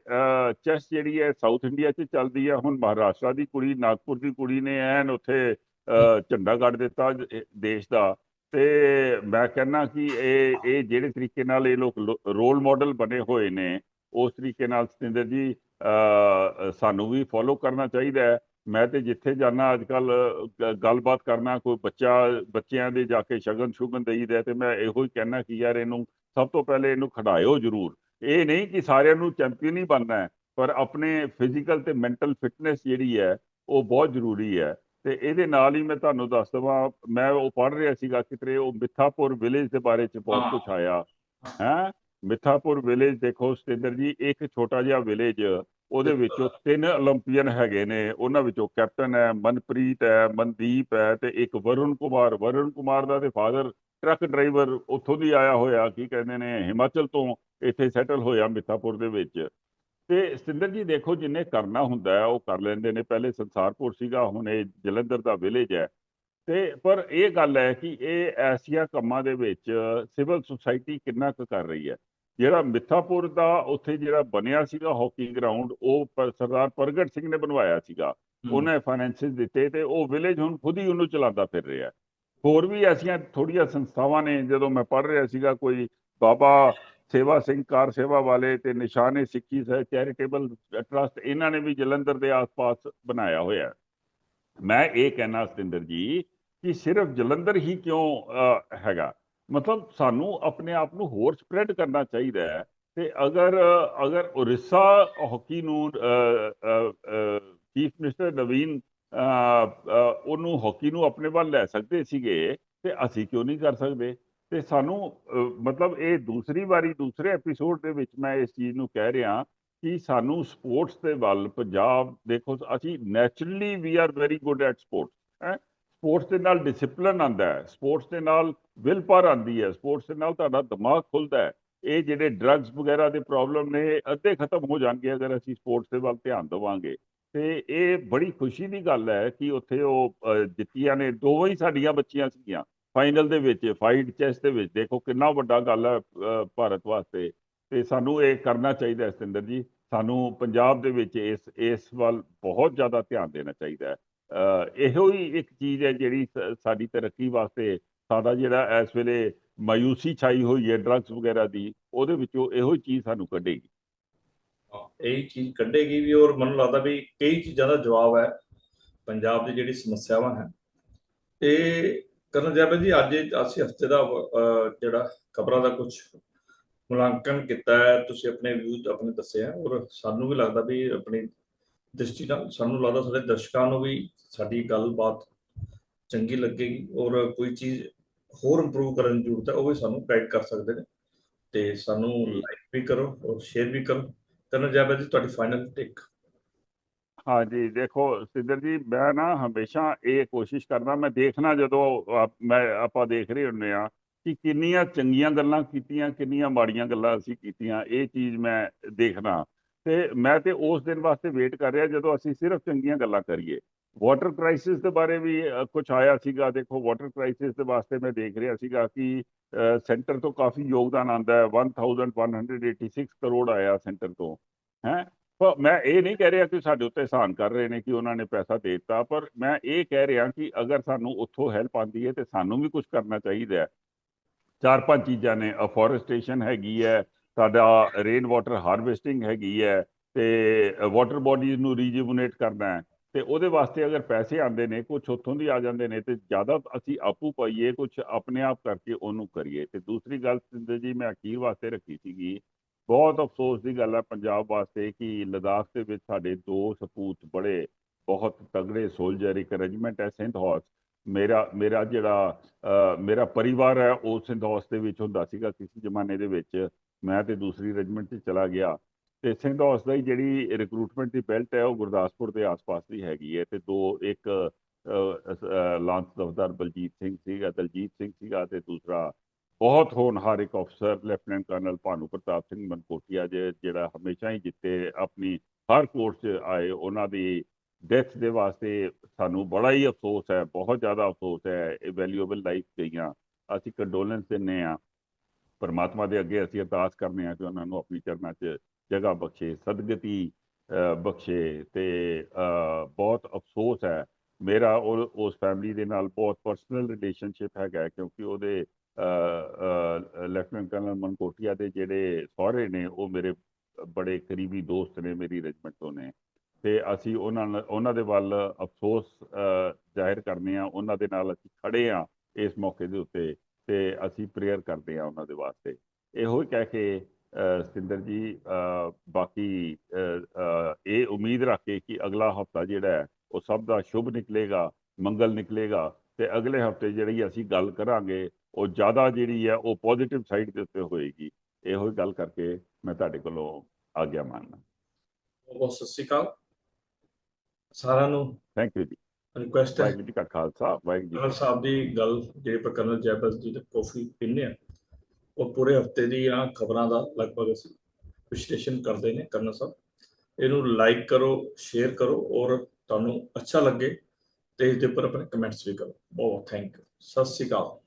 S2: ਚੈਸ ਜਿਹੜੀ ਹੈ ਸਾਊਥ ਇੰਡੀਆ 'ਚ ਚੱਲਦੀ ਹੈ ਹੁਣ ਮਹਾਰਾਸ਼ਟਰ ਦੀ ਕੁੜੀ ਨਾਗਪੁਰ ਦੀ ਕੁੜੀ ਨੇ ਐਨ ਉੱਥੇ ਅਹ, ਝੰਡਾ ਗੱਡ ਦਿੱਤਾ ਦੇਸ਼ ਦਾ। ਤੇ ਮੈਂ ਕਹਿੰਦਾ ਕਿ ਇਹ ਇਹ ਜਿਹੜੇ ਤਰੀਕੇ ਨਾਲ ਇਹ ਲੋਕ ਰੋਲ ਮਾਡਲ ਬਣੇ ਹੋਏ ਨੇ ਉਸ ਤਰੀਕੇ ਨਾਲ ਸਤਿੰਦਰ ਜੀ ਸਾਨੂੰ ਵੀ ਫੋਲੋ ਕਰਨਾ ਚਾਹੀਦਾ ਹੈ। ਮੈਂ ਤੇ ਜਿੱਥੇ ਜਾਣਾ ਅੱਜ ਕੱਲ ਗੱਲਬਾਤ ਕਰਨਾ ਕੋਈ ਬੱਚਾ ਬੱਚਿਆਂ ਦੇ ਜਾ ਕੇ ਸ਼ਗਨ ਸ਼ੁਗਨ ਦੇਈਦਾ ਤੇ ਮੈਂ ਇਹੋ ਹੀ ਕਹਿਣਾ ਕਿ ਯਾਰ ਇਹਨੂੰ ਸਭ ਤੋਂ ਪਹਿਲੇ ਇਹਨੂੰ ਖੜਾਇਓ ਜ਼ਰੂਰ। ਇਹ ਨਹੀਂ ਕਿ ਸਾਰਿਆਂ ਨੂੰ ਚੈਂਪੀਅਨ ਹੀ ਬਣਨਾ ਹੈ ਪਰ ਆਪਣੇ ਫਿਜ਼ੀਕਲ ਤੇ ਮੈਂਟਲ ਫਿਟਨੈਸ ਜਿਹੜੀ ਹੈ ਉਹ ਬਹੁਤ ਜ਼ਰੂਰੀ ਹੈ। ਤੇ ਇਹਦੇ ਨਾਲ ਹੀ ਮੈਂ ਤੁਹਾਨੂੰ ਦੱਸ ਦਵਾਂ ਮੈਂ ਉਹ ਪੜ੍ਹ ਰਿਹਾ ਸੀਗਾ ਕਿਤੇ ਉਹ ਮਿੱਥਾਪੁਰ ਵਿਲੇਜ ਦੇ ਬਾਰੇ ਚ ਬਹੁਤ ਕੁਝ ਆਇਆ। ਹੈ। ਮਿੱਥਾਪੁਰ ਵਿਲੇਜ ਦੇਖੋ ਸਤਿੰਦਰ ਜੀ ਇੱਕ ਛੋਟਾ ਜਿਹਾ ਵਿਲੇਜ ਉਹਦੇ ਵਿੱਚੋਂ ਤਿੰਨ 올림픽ੀਅਨ ਹੈਗੇ ਨੇ। ਉਹਨਾਂ ਵਿੱਚੋਂ ਕੈਪਟਨ ਹੈ ਮਨਪ੍ਰੀਤ ਹੈ ਮਨਦੀਪ ਹੈ ਤੇ ਇੱਕ ਵਰੁਣ ਕੁਮਾਰ। ਵਰੁਣ ਕੁਮਾਰ ਦਾ ਤੇ ਫਾਦਰ ਟਰੱਕ ਡਰਾਈਵਰ ਉੱਥੋਂ ਦੀ ਆਇਆ ਹੋਇਆ ਕੀ ਕਹਿੰਦੇ ਨੇ ਹਿਮਾਚਲ ਤੋਂ ਇੱਥੇ ਸੈਟਲ ਹੋਇਆ ਮਿੱਥਾਪੁਰ ਦੇ ਵਿੱਚ। ਤੇ ਸਤਿੰਦਰ ਜੀ ਦੇਖੋ ਜਿੰਨੇ ਕਰਨਾ ਹੁੰਦਾ ਹੈ ਉਹ ਕਰ ਲੈਂਦੇ ਨੇ। ਪਹਿਲੇ ਸੰਸਾਰਪੁਰ ਸੀਗਾ ਹੁਣ ਇਹ ਜਲੰਧਰ ਦਾ ਵਿਲੇਜ ਹੈ। ਤੇ ਪਰ ਇਹ ਗੱਲ ਹੈ ਕਿ ਇਹ ਐਸੀਆ ਕੰਮਾਂ ਦੇ ਵਿੱਚ ਸਿਵਲ ਸੁਸਾਇਟੀ ਕਿੰਨਾ ਕੁ ਕਰ ਰਹੀ ਹੈ। ਜਿਹੜਾ ਮਿੱਥਾਪੁਰ ਦਾ ਉੱਥੇ ਜਿਹੜਾ ਬਣਿਆ ਸੀਗਾ ਹਾਕੀ ਗਰਾਊਂਡ ਉਹ ਸਰਦਾਰ ਪ੍ਰਗਟ ਸਿੰਘ ਨੇ ਬਣਵਾਇਆ ਸੀਗਾ। ਉਹਨੇ ਫਾਈਨੈਂਸਿਸ ਦਿੱਤੇ ਤੇ ਉਹ ਵਿਲੇਜ ਹੁਣ ਖੁਦ ਹੀ ਉਹਨੂੰ ਚਲਾਉਂਦਾ ਫਿਰ ਰਿਹਾ। ਹੈ। ਹੋਰ ਵੀ ਐਸੀਆਂ ਥੋੜੀਆਂ ਸੰਸਥਾਵਾਂ ਨੇ, ਜਦੋਂ ਮੈਂ ਪੜ੍ਹ ਰਿਹਾ ਸੀਗਾ ਕੋਈ ਬਾਬਾ ਸੇਵਾ ਸਿੰਘ ਕਾਰ ਸੇਵਾ ਵਾਲੇ ਤੇ ਨਿਸ਼ਾਨੇ ਸਿੱਖੀ ਚੈਰੀਟੇਬਲ, ਟਰਸਟ, ਇਹਨਾਂ ਨੇ ਵੀ ਜਲੰਧਰ ਦੇ ਆਸ-ਪਾਸ ਬਣਾਇਆ ਹੋਇਆ। ਮੈਂ ਇਹ ਕਹਿਣਾ ਸਤਿੰਦਰ ਜੀ ਕਿ ਸਿਰਫ ਜਲੰਧਰ ਹੀ ਕਿਉਂ ਹੈਗਾ? ਮਤਲਬ ਸਾਨੂੰ ਆਪਣੇ ਆਪ ਨੂੰ ਹੋਰ ਸਪਰੈਡ ਕਰਨਾ ਚਾਹੀਦਾ ਹੈ ਤੇ ਅਗਰ ਅਗਰ ਉੜੀਸਾ ਹਾਕੀ ਨੂੰ ਚੀਫ ਮਿਨਿਸਟਰ ਨਵੀਨ ਉਹਨੂੰ ਹਾਕੀ ਨੂੰ ਆਪਣੇ ਵੱਲ ਲੈ ਸਕਦੇ ਸੀਗੇ ਤੇ ਅਸੀਂ ਕਿਉਂ ਨਹੀਂ ਕਰ ਸਕਦੇ? ਤੇ ਸਾਨੂੰ ਮਤਲਬ ਇਹ ਦੂਸਰੀ ਵਾਰੀ ਦੂਸਰੇ ਐਪੀਸੋਡ ਦੇ ਵਿੱਚ ਮੈਂ ਇਸ ਚੀਜ਼ ਨੂੰ ਕਹਿ ਰਿਹਾ ਕਿ ਸਾਨੂੰ ਸਪੋਰਟਸ ਦੇ ਵੱਲ ਪੰਜਾਬ, ਦੇਖੋ, ਅਸੀਂ naturally we are very good at sports ਹੈ? ਸਪੋਰਟਸ ਦੇ ਨਾਲ ਡਿਸਪਲਿਨ ਆਂਦਾ ਹੈ ਸਪੋਰਟਸ ਦੇ ਨਾਲ ਵਿਲ ਪਾਵਰ ਆਂਦੀ ਹੈ ਸਪੋਰਟਸ ਦੇ ਨਾਲ ਤੁਹਾਡਾ ਦਿਮਾਗ ਖੁੱਲਦਾ ਹੈ। ਇਹ ਜਿਹੜੇ ਡਰੱਗਸ ਵਗੈਰਾ ਦੇ ਪ੍ਰੋਬਲਮ ਨੇ, ਇਹ ਅੱਧੇ ਖਤਮ ਹੋ ਜਾਣਗੇ ਅਗਰ ਅਸੀਂ ਸਪੋਰਟਸ ਦੇ ਵੱਲ ਧਿਆਨ ਦੇਵਾਂਗੇ। ਤੇ ਇਹ ਬੜੀ ਖੁਸ਼ੀ ਦੀ ਗੱਲ ਹੈ ਕਿ ਉੱਥੇ ਉਹ ਜਿੱਤੀਆਂ ਨੇ, ਦੋਵੇਂ ਹੀ ਸਾਡੀਆਂ ਬੱਚੀਆਂ ਸੀਗੀਆਂ। ਫਾਈਨਲ ਦੇ ਵਿੱਚ ਫਾਈਟ ਚੈਸ ਦੇ ਵਿੱਚ, ਦੇਖੋ ਕਿੰਨਾ ਵੱਡਾ ਗੱਲ ਹੈ ਭਾਰਤ ਵਾਸਤੇ। ਤੇ ਸਾਨੂੰ ਇਹ ਕਰਨਾ ਚਾਹੀਦਾ ਸਤਿੰਦਰ ਜੀ। ਸਾਨੂੰ ਪੰਜਾਬ ਦੇ ਵਿੱਚ ਇਸ ਇਸ ਵੱਲ ਬਹੁਤ ਜ਼ਿਆਦਾ ਧਿਆਨ ਦੇਣਾ ਚਾਹੀਦਾ ਹੈ। ਇਹੋ ਹੀ ਇੱਕ ਚੀਜ਼ ਹੈ ਜਿਹੜੀ ਸ- ਸਾਡੀ ਤਰੱਕੀ ਵਾਸਤੇ ਸਾਡਾ ਜਿਹੜਾ ਇਸ ਵੇਲੇ ਮਾਯੂਸੀ ਛਾਈ ਹੋਈ ਹੈ ਡਰੱਗਸ ਵਗੈਰਾ ਦੀ, ਉਹਦੇ ਵਿੱਚੋਂ ਇਹੋ ਹੀ ਚੀਜ਼ ਸਾਨੂੰ ਕੱਢੇਗੀ।
S1: ਇਹ ਚੀਜ਼ ਕੱਢੇਗੀ ਵੀ ਔਰ ਮੈਨੂੰ ਲੱਗਦਾ ਵੀ ਕਈ ਚੀਜ਼ਾਂ ਦਾ ਜਵਾਬ ਹੈ, ਪੰਜਾਬ ਦੀ ਜਿਹੜੀ ਸਮੱਸਿਆਵਾਂ ਹੈ ਇਹ ਕਰਨ ਜਾਵੇ ਜੀ, ਅੱਜ ਅਸੀਂ ਹਫ਼ਤੇ ਦਾ ਜਿਹੜਾ ਖਬਰਾਂ ਦਾ ਕੁਝ ਮੁਲਾਂਕਣ ਕੀਤਾ ਹੈ, ਤੁਸੀਂ ਆਪਣੇ ਵਿਊਜ਼ ਆਪਣੇ ਦੱਸਿਆ ਔਰ ਸਾਨੂੰ ਵੀ ਲੱਗਦਾ ਵੀ ਆਪਣੀ ਦ੍ਰਿਸ਼ਟੀ ਨਾਲ ਸਾਨੂੰ ਲੱਗਦਾ ਸਾਡੇ ਦਰਸ਼ਕਾਂ ਨੂੰ ਵੀ ਸਾਡੀ ਗੱਲਬਾਤ ਚੰਗੀ ਲੱਗੇਗੀ ਔਰ ਕੋਈ ਚੀਜ਼ ਹੋਰ ਇੰਪਰੂਵ ਕਰਨ ਦੀ ਜ਼ਰੂਰਤ ਹੈ, ਉਹ ਵੀ ਸਾਨੂੰ ਗਾਈਡ ਕਰ ਸਕਦੇ ਨੇ। ਤੇ ਸਾਨੂੰ ਲਾਈਕ ਵੀ ਕਰੋ ਔਰ ਸ਼ੇਅਰ ਵੀ ਕਰੋ। ਕਰਨ ਜਾਵੇ ਜੀ ਤੁਹਾਡੀ ਫਾਈਨਲ ਟੇਕ
S2: ਹਾਂ ਦੇਖੋ ਸਿੱਧਰ ਜੀ, ਮੈਂ ਨਾ ਹਮੇਸ਼ਾ ਇਹ ਕੋਸ਼ਿਸ਼ ਕਰਦਾ, ਮੈਂ ਦੇਖਣਾ ਜਦੋਂ ਮੈਂ, ਆਪਾਂ ਦੇਖ ਰਹੇ ਹੁੰਨੇ ਆ ਕਿ ਕਿੰਨੀਆਂ ਚੰਗੀਆਂ ਗੱਲਾਂ ਕੀਤੀਆਂ, ਕਿੰਨੀਆਂ ਮਾੜੀਆਂ ਗੱਲਾਂ ਅਸੀਂ ਕੀਤੀਆਂ, ਇਹ ਚੀਜ਼ ਮੈਂ ਦੇਖਣਾ ਤੇ ਮੈਂ ਤੇ ਉਸ ਦਿਨ ਵਾਸਤੇ ਵੇਟ ਕਰ ਰਿਹਾ ਜਦੋਂ ਅਸੀਂ ਸਿਰਫ ਚੰਗੀਆਂ ਗੱਲਾਂ ਕਰੀਏ। ਵਾਟਰ ਕ੍ਰਾਈਸਿਸ ਦੇ ਬਾਰੇ ਵੀ ਕੁਝ ਆਇਆ ਸੀਗਾ। ਦੇਖੋ ਵਾਟਰ ਕ੍ਰਾਈਸਿਸ ਦੇ ਵਾਸਤੇ ਮੈਂ ਦੇਖ ਰਿਹਾ ਸੀਗਾ ਕਿ ਸੈਂਟਰ ਤੋਂ ਕਾਫੀ ਯੋਗਦਾਨ ਆਂਦਾ ਹੈ। 1186 ਕਰੋੜ ਆਇਆ ਸੈਂਟਰ ਤੋਂ, ਹੈ? ਪਰ ਮੈਂ ਇਹ ਨਹੀਂ ਕਹਿ ਰਿਹਾ ਕਿ ਸਾਡੇ ਉੱਤੇ ਸਹਾਨ ਕਰ ਰਹੇ ਨੇ ਕਿ ਉਹਨਾਂ ਨੇ ਪੈਸਾ ਦੇ ਦਿੱਤਾ, ਪਰ ਮੈਂ ਇਹ ਕਹਿ ਰਿਹਾ ਕਿ ਅਗਰ ਸਾਨੂੰ ਉੱਥੋਂ ਹੈਲਪ ਆਂਦੀ ਹੈ ਤੇ ਸਾਨੂੰ ਵੀ ਕੁਝ ਕਰਨਾ ਚਾਹੀਦਾ ਹੈ। ਚਾਰ ਪੰਜ ਚੀਜ਼ਾਂ ਨੇ ਅਫੋਰੈਸਟੇਸ਼ਨ ਹੈਗੀ ਹੈ, ਸਾਡਾ ਰੇਨ ਵਾਟਰ ਹਾਰਵੈਸਟਿੰਗ ਹੈਗੀ ਹੈ ਤੇ ਵਾਟਰ ਬੋਡੀਜ਼ ਨੂੰ ਰੀਜੂਵਨੇਟ ਕਰਨਾ ਹੈ। ਤੇ ਉਹਦੇ ਵਾਸਤੇ ਅਗਰ ਪੈਸੇ ਆਉਂਦੇ ਨੇ ਕੁਝ ਉੱਥੋਂ ਦੀ ਆ ਜਾਂਦੇ ਨੇ ਤੇ ਜ਼ਿਆਦਾ ਅਸੀਂ ਆਪੂ ਪਾਈਏ ਕੁਝ ਆਪਣੇ ਆਪ ਕਰਕੇ ਉਹਨੂੰ ਕਰੀਏ। ਤੇ ਦੂਸਰੀ ਗੱਲ ਸਿੰਧੂ ਜੀ, ਮੈਂ ਅਖੀਰ ਵਾਸਤੇ ਰੱਖੀ ਸੀਗੀ, ਬਹੁਤ ਅਫਸੋਸ ਦੀ ਗੱਲ ਹੈ ਪੰਜਾਬ ਵਾਸਤੇ ਕਿ ਲਦਾਖ ਦੇ ਵਿੱਚ ਸਾਡੇ ਦੋ ਸਪੂਤ ਬੜੇ ਬਹੁਤ ਤਗੜੇ ਸੋਲਜਰ ਇੱਕ ਰੈਜੀਮੈਂਟ ਹੈ ਸਿੰਧ ਹਾਰਸ ਮੇਰਾ ਮੇਰਾ ਜਿਹੜਾ ਮੇਰਾ ਪਰਿਵਾਰ ਹੈ, ਉਹ ਸਿੰਧ ਹਾਰਸ ਦੇ ਵਿੱਚ ਹੁੰਦਾ ਸੀਗਾ, ਕਿਸੇ ਜ਼ਮਾਨੇ ਦੇ ਵਿੱਚ। ਮੈਂ ਤੇ ਦੂਸਰੀ ਰੈਜੀਮੈਂਟ 'ਚ ਚਲਾ ਗਿਆ। ਤੇ ਸਿੰਧ ਦਾ ਦੀ ਜਿਹੜੀ ਰਿਕਰੂਟਮੈਂਟ ਦੀ ਬੈਲਟ ਹੈ, ਉਹ ਗੁਰਦਾਸਪੁਰ ਦੇ ਆਸ-ਪਾਸ ਦੀ ਹੈਗੀ ਹੈ। ਤੇ ਦੋ, ਇੱਕ ਲਾਂਸ ਦਫਤਰ ਬਲਜੀਤ ਸਿੰਘ ਸੀਗਾ, ਦਲਜੀਤ ਸਿੰਘ ਸੀਗਾ ਤੇ ਦੂਸਰਾ ਬਹੁਤ ਹੋਣਹਾਰ ਇੱਕ ਅਫਸਰ ਲੈਫਟੀਨੈਂਟ ਕਰਨਲ ਭਾਨੂ ਪ੍ਰਤਾਪ ਸਿੰਘ ਮਨਕੋਟੀਆ ਜੇ, ਜਿਹੜਾ ਹਮੇਸ਼ਾ ਹੀ ਜਿੱਤੇ ਆਪਣੀ ਹਰ ਕੋਰਸ 'ਚ ਆਏ, ਉਹਨਾਂ ਦੀ ਡੈਥ ਦੇ ਵਾਸਤੇ ਸਾਨੂੰ ਬੜਾ ਹੀ ਅਫਸੋਸ ਹੈ, ਬਹੁਤ ਜ਼ਿਆਦਾ ਅਫਸੋਸ ਹੈ, ਇਹ ਵੈਲਿਊਏਬਲ ਲਾਈਫ ਗਈਆਂ। ਅਸੀਂ ਕੰਡੋਲੈਂਸ ਦਿੰਨੇ ਆ ਪਰਮਾਤਮਾ ਦੇ ਅੱਗੇ ਅਸੀਂ ਅਰਦਾਸ ਕਰਨੇ ਆ ਕਿ ਉਹਨਾਂ ਨੂੰ ਆਪਣੀ ਚਰਨਾਂ 'ਚ ਜਗ੍ਹਾ ਬਖਸ਼ੇ, ਸਦਗਤੀ ਬਖਸ਼ੇ ਤੇ ਬਹੁਤ ਅਫਸੋਸ ਹੈ। ਮੇਰਾ ਉਹ- ਉਸ ਫੈਮਿਲੀ ਦੇ ਨਾਲ ਬਹੁਤ ਪਰਸਨਲ ਰਿਲੇਸ਼ਨਸ਼ਿਪ ਹੈਗਾ ਕਿਉਂਕਿ ਉਹਦੇ ਲੈਫਟੀਨੈਂਟ ਕਰਨਲ ਮਨਕੋਟੀਆ ਦੇ ਜਿਹੜੇ ਸਹੁਰੇ ਨੇ, ਉਹ ਮੇਰੇ ਬੜੇ ਕਰੀਬੀ ਦੋਸਤ ਨੇ, ਮੇਰੀ ਰੈਜੀਮੈਂਟ ਤੋਂ ਨੇ। ਤੇ ਅਸੀਂ ਉਹਨਾਂ ਉਹਨਾਂ ਦੇ ਵੱਲ ਅਫਸੋਸ ਜ਼ਾਹਿਰ ਕਰਨੇ ਆ ਉਹਨਾਂ ਦੇ ਨਾਲ ਅਸੀਂ ਖੜੇ ਆ ਇਸ ਮੌਕੇ ਦੇ ਉੱਤੇ ਤੇ ਅਸੀਂ ਪ੍ਰੇਅਰ ਕਰਦੇ ਆ ਉਹਨਾਂ ਦੇ ਵਾਸਤੇ। ਇਹੋ ਹੀ ਕਹਿ ਕੇ ਸਤਿੰਦਰ ਜੀ ਬਾਕੀ ਇਹ ਉਮੀਦ ਰੱਖ ਕੇ ਕਿ ਅਗਲਾ ਹਫਤਾ ਜਿਹੜਾ ਹੈ ਉਹ ਸਭ ਦਾ ਸ਼ੁਭ ਨਿਕਲੇਗਾ ਮੰਗਲ ਨਿਕਲੇਗਾ ਤੇ ਅਗਲੇ ਹਫ਼ਤੇ ਜਿਹੜੀ ਅਸੀਂ ਗੱਲ ਕਰਾਂਗੇ ਉਹ ਜ਼ਿਆਦਾ ਜਿਹੜੀ ਹੈ ਉਹ ਪੋਜ਼ਿਟਿਵ ਸਾਈਡ ਦੇ ਉੱਤੇ ਹੋਏਗੀ। ਇਹੋ ਹੀ ਗੱਲ ਕਰਕੇ ਮੈਂ ਤੁਹਾਡੇ ਕੋਲੋਂ ਆਗਿਆ ਮੰਨਦਾ।
S1: ਬਹੁਤ ਸਤਿ ਸ਼੍ਰੀ ਅਕਾਲ। ਸਾਰਿਆਂ ਨੂੰ
S2: ਥੈਂਕ ਯੂ ਜੀ।
S1: ਰਿਕੁਐਸਟ ਹੈ।
S2: ਵਾਹਿਗੁਰੂ ਜੀ ਕਾ ਖਾਲਸਾ ਵਾਹਿਗੁਰੂ ਜੀ
S1: ਸਾਹਿਬ ਦੀ ਗੱਲ ਜਿਹੜੇ ਪਰ ਕਰਨਲ ਜੈਬਲ ਜੀ ਦੇ ਕਾਫੀ ਪੀਂਦੇ ਆ ਉਹ ਪੂਰੇ ਹਫ਼ਤੇ ਦੀ ਦੀਆਂ ਖਬਰਾਂ ਦਾ ਲਗਭਗ ਅਸੀਂ ਵਿਸ਼ਲੇਸ਼ਣ ਕਰਦੇ ਨੇ ਕਰਨਲ ਸਾਹਿਬ ਇਹਨੂੰ ਲਾਈਕ ਕਰੋ ਸ਼ੇਅਰ ਕਰੋ ਔਰ ਤੁਹਾਨੂੰ ਅੱਛਾ ਲੱਗੇ ਤੇ ਇਸ ਦੇ ਉੱਪਰ ਆਪਣੇ ਕਮੈਂਟਸ ਵੀ ਕਰੋ। ਬਹੁਤ ਥੈਂਕ ਯੂ ਸਤਿ ਸ਼੍ਰੀ ਅਕਾਲ।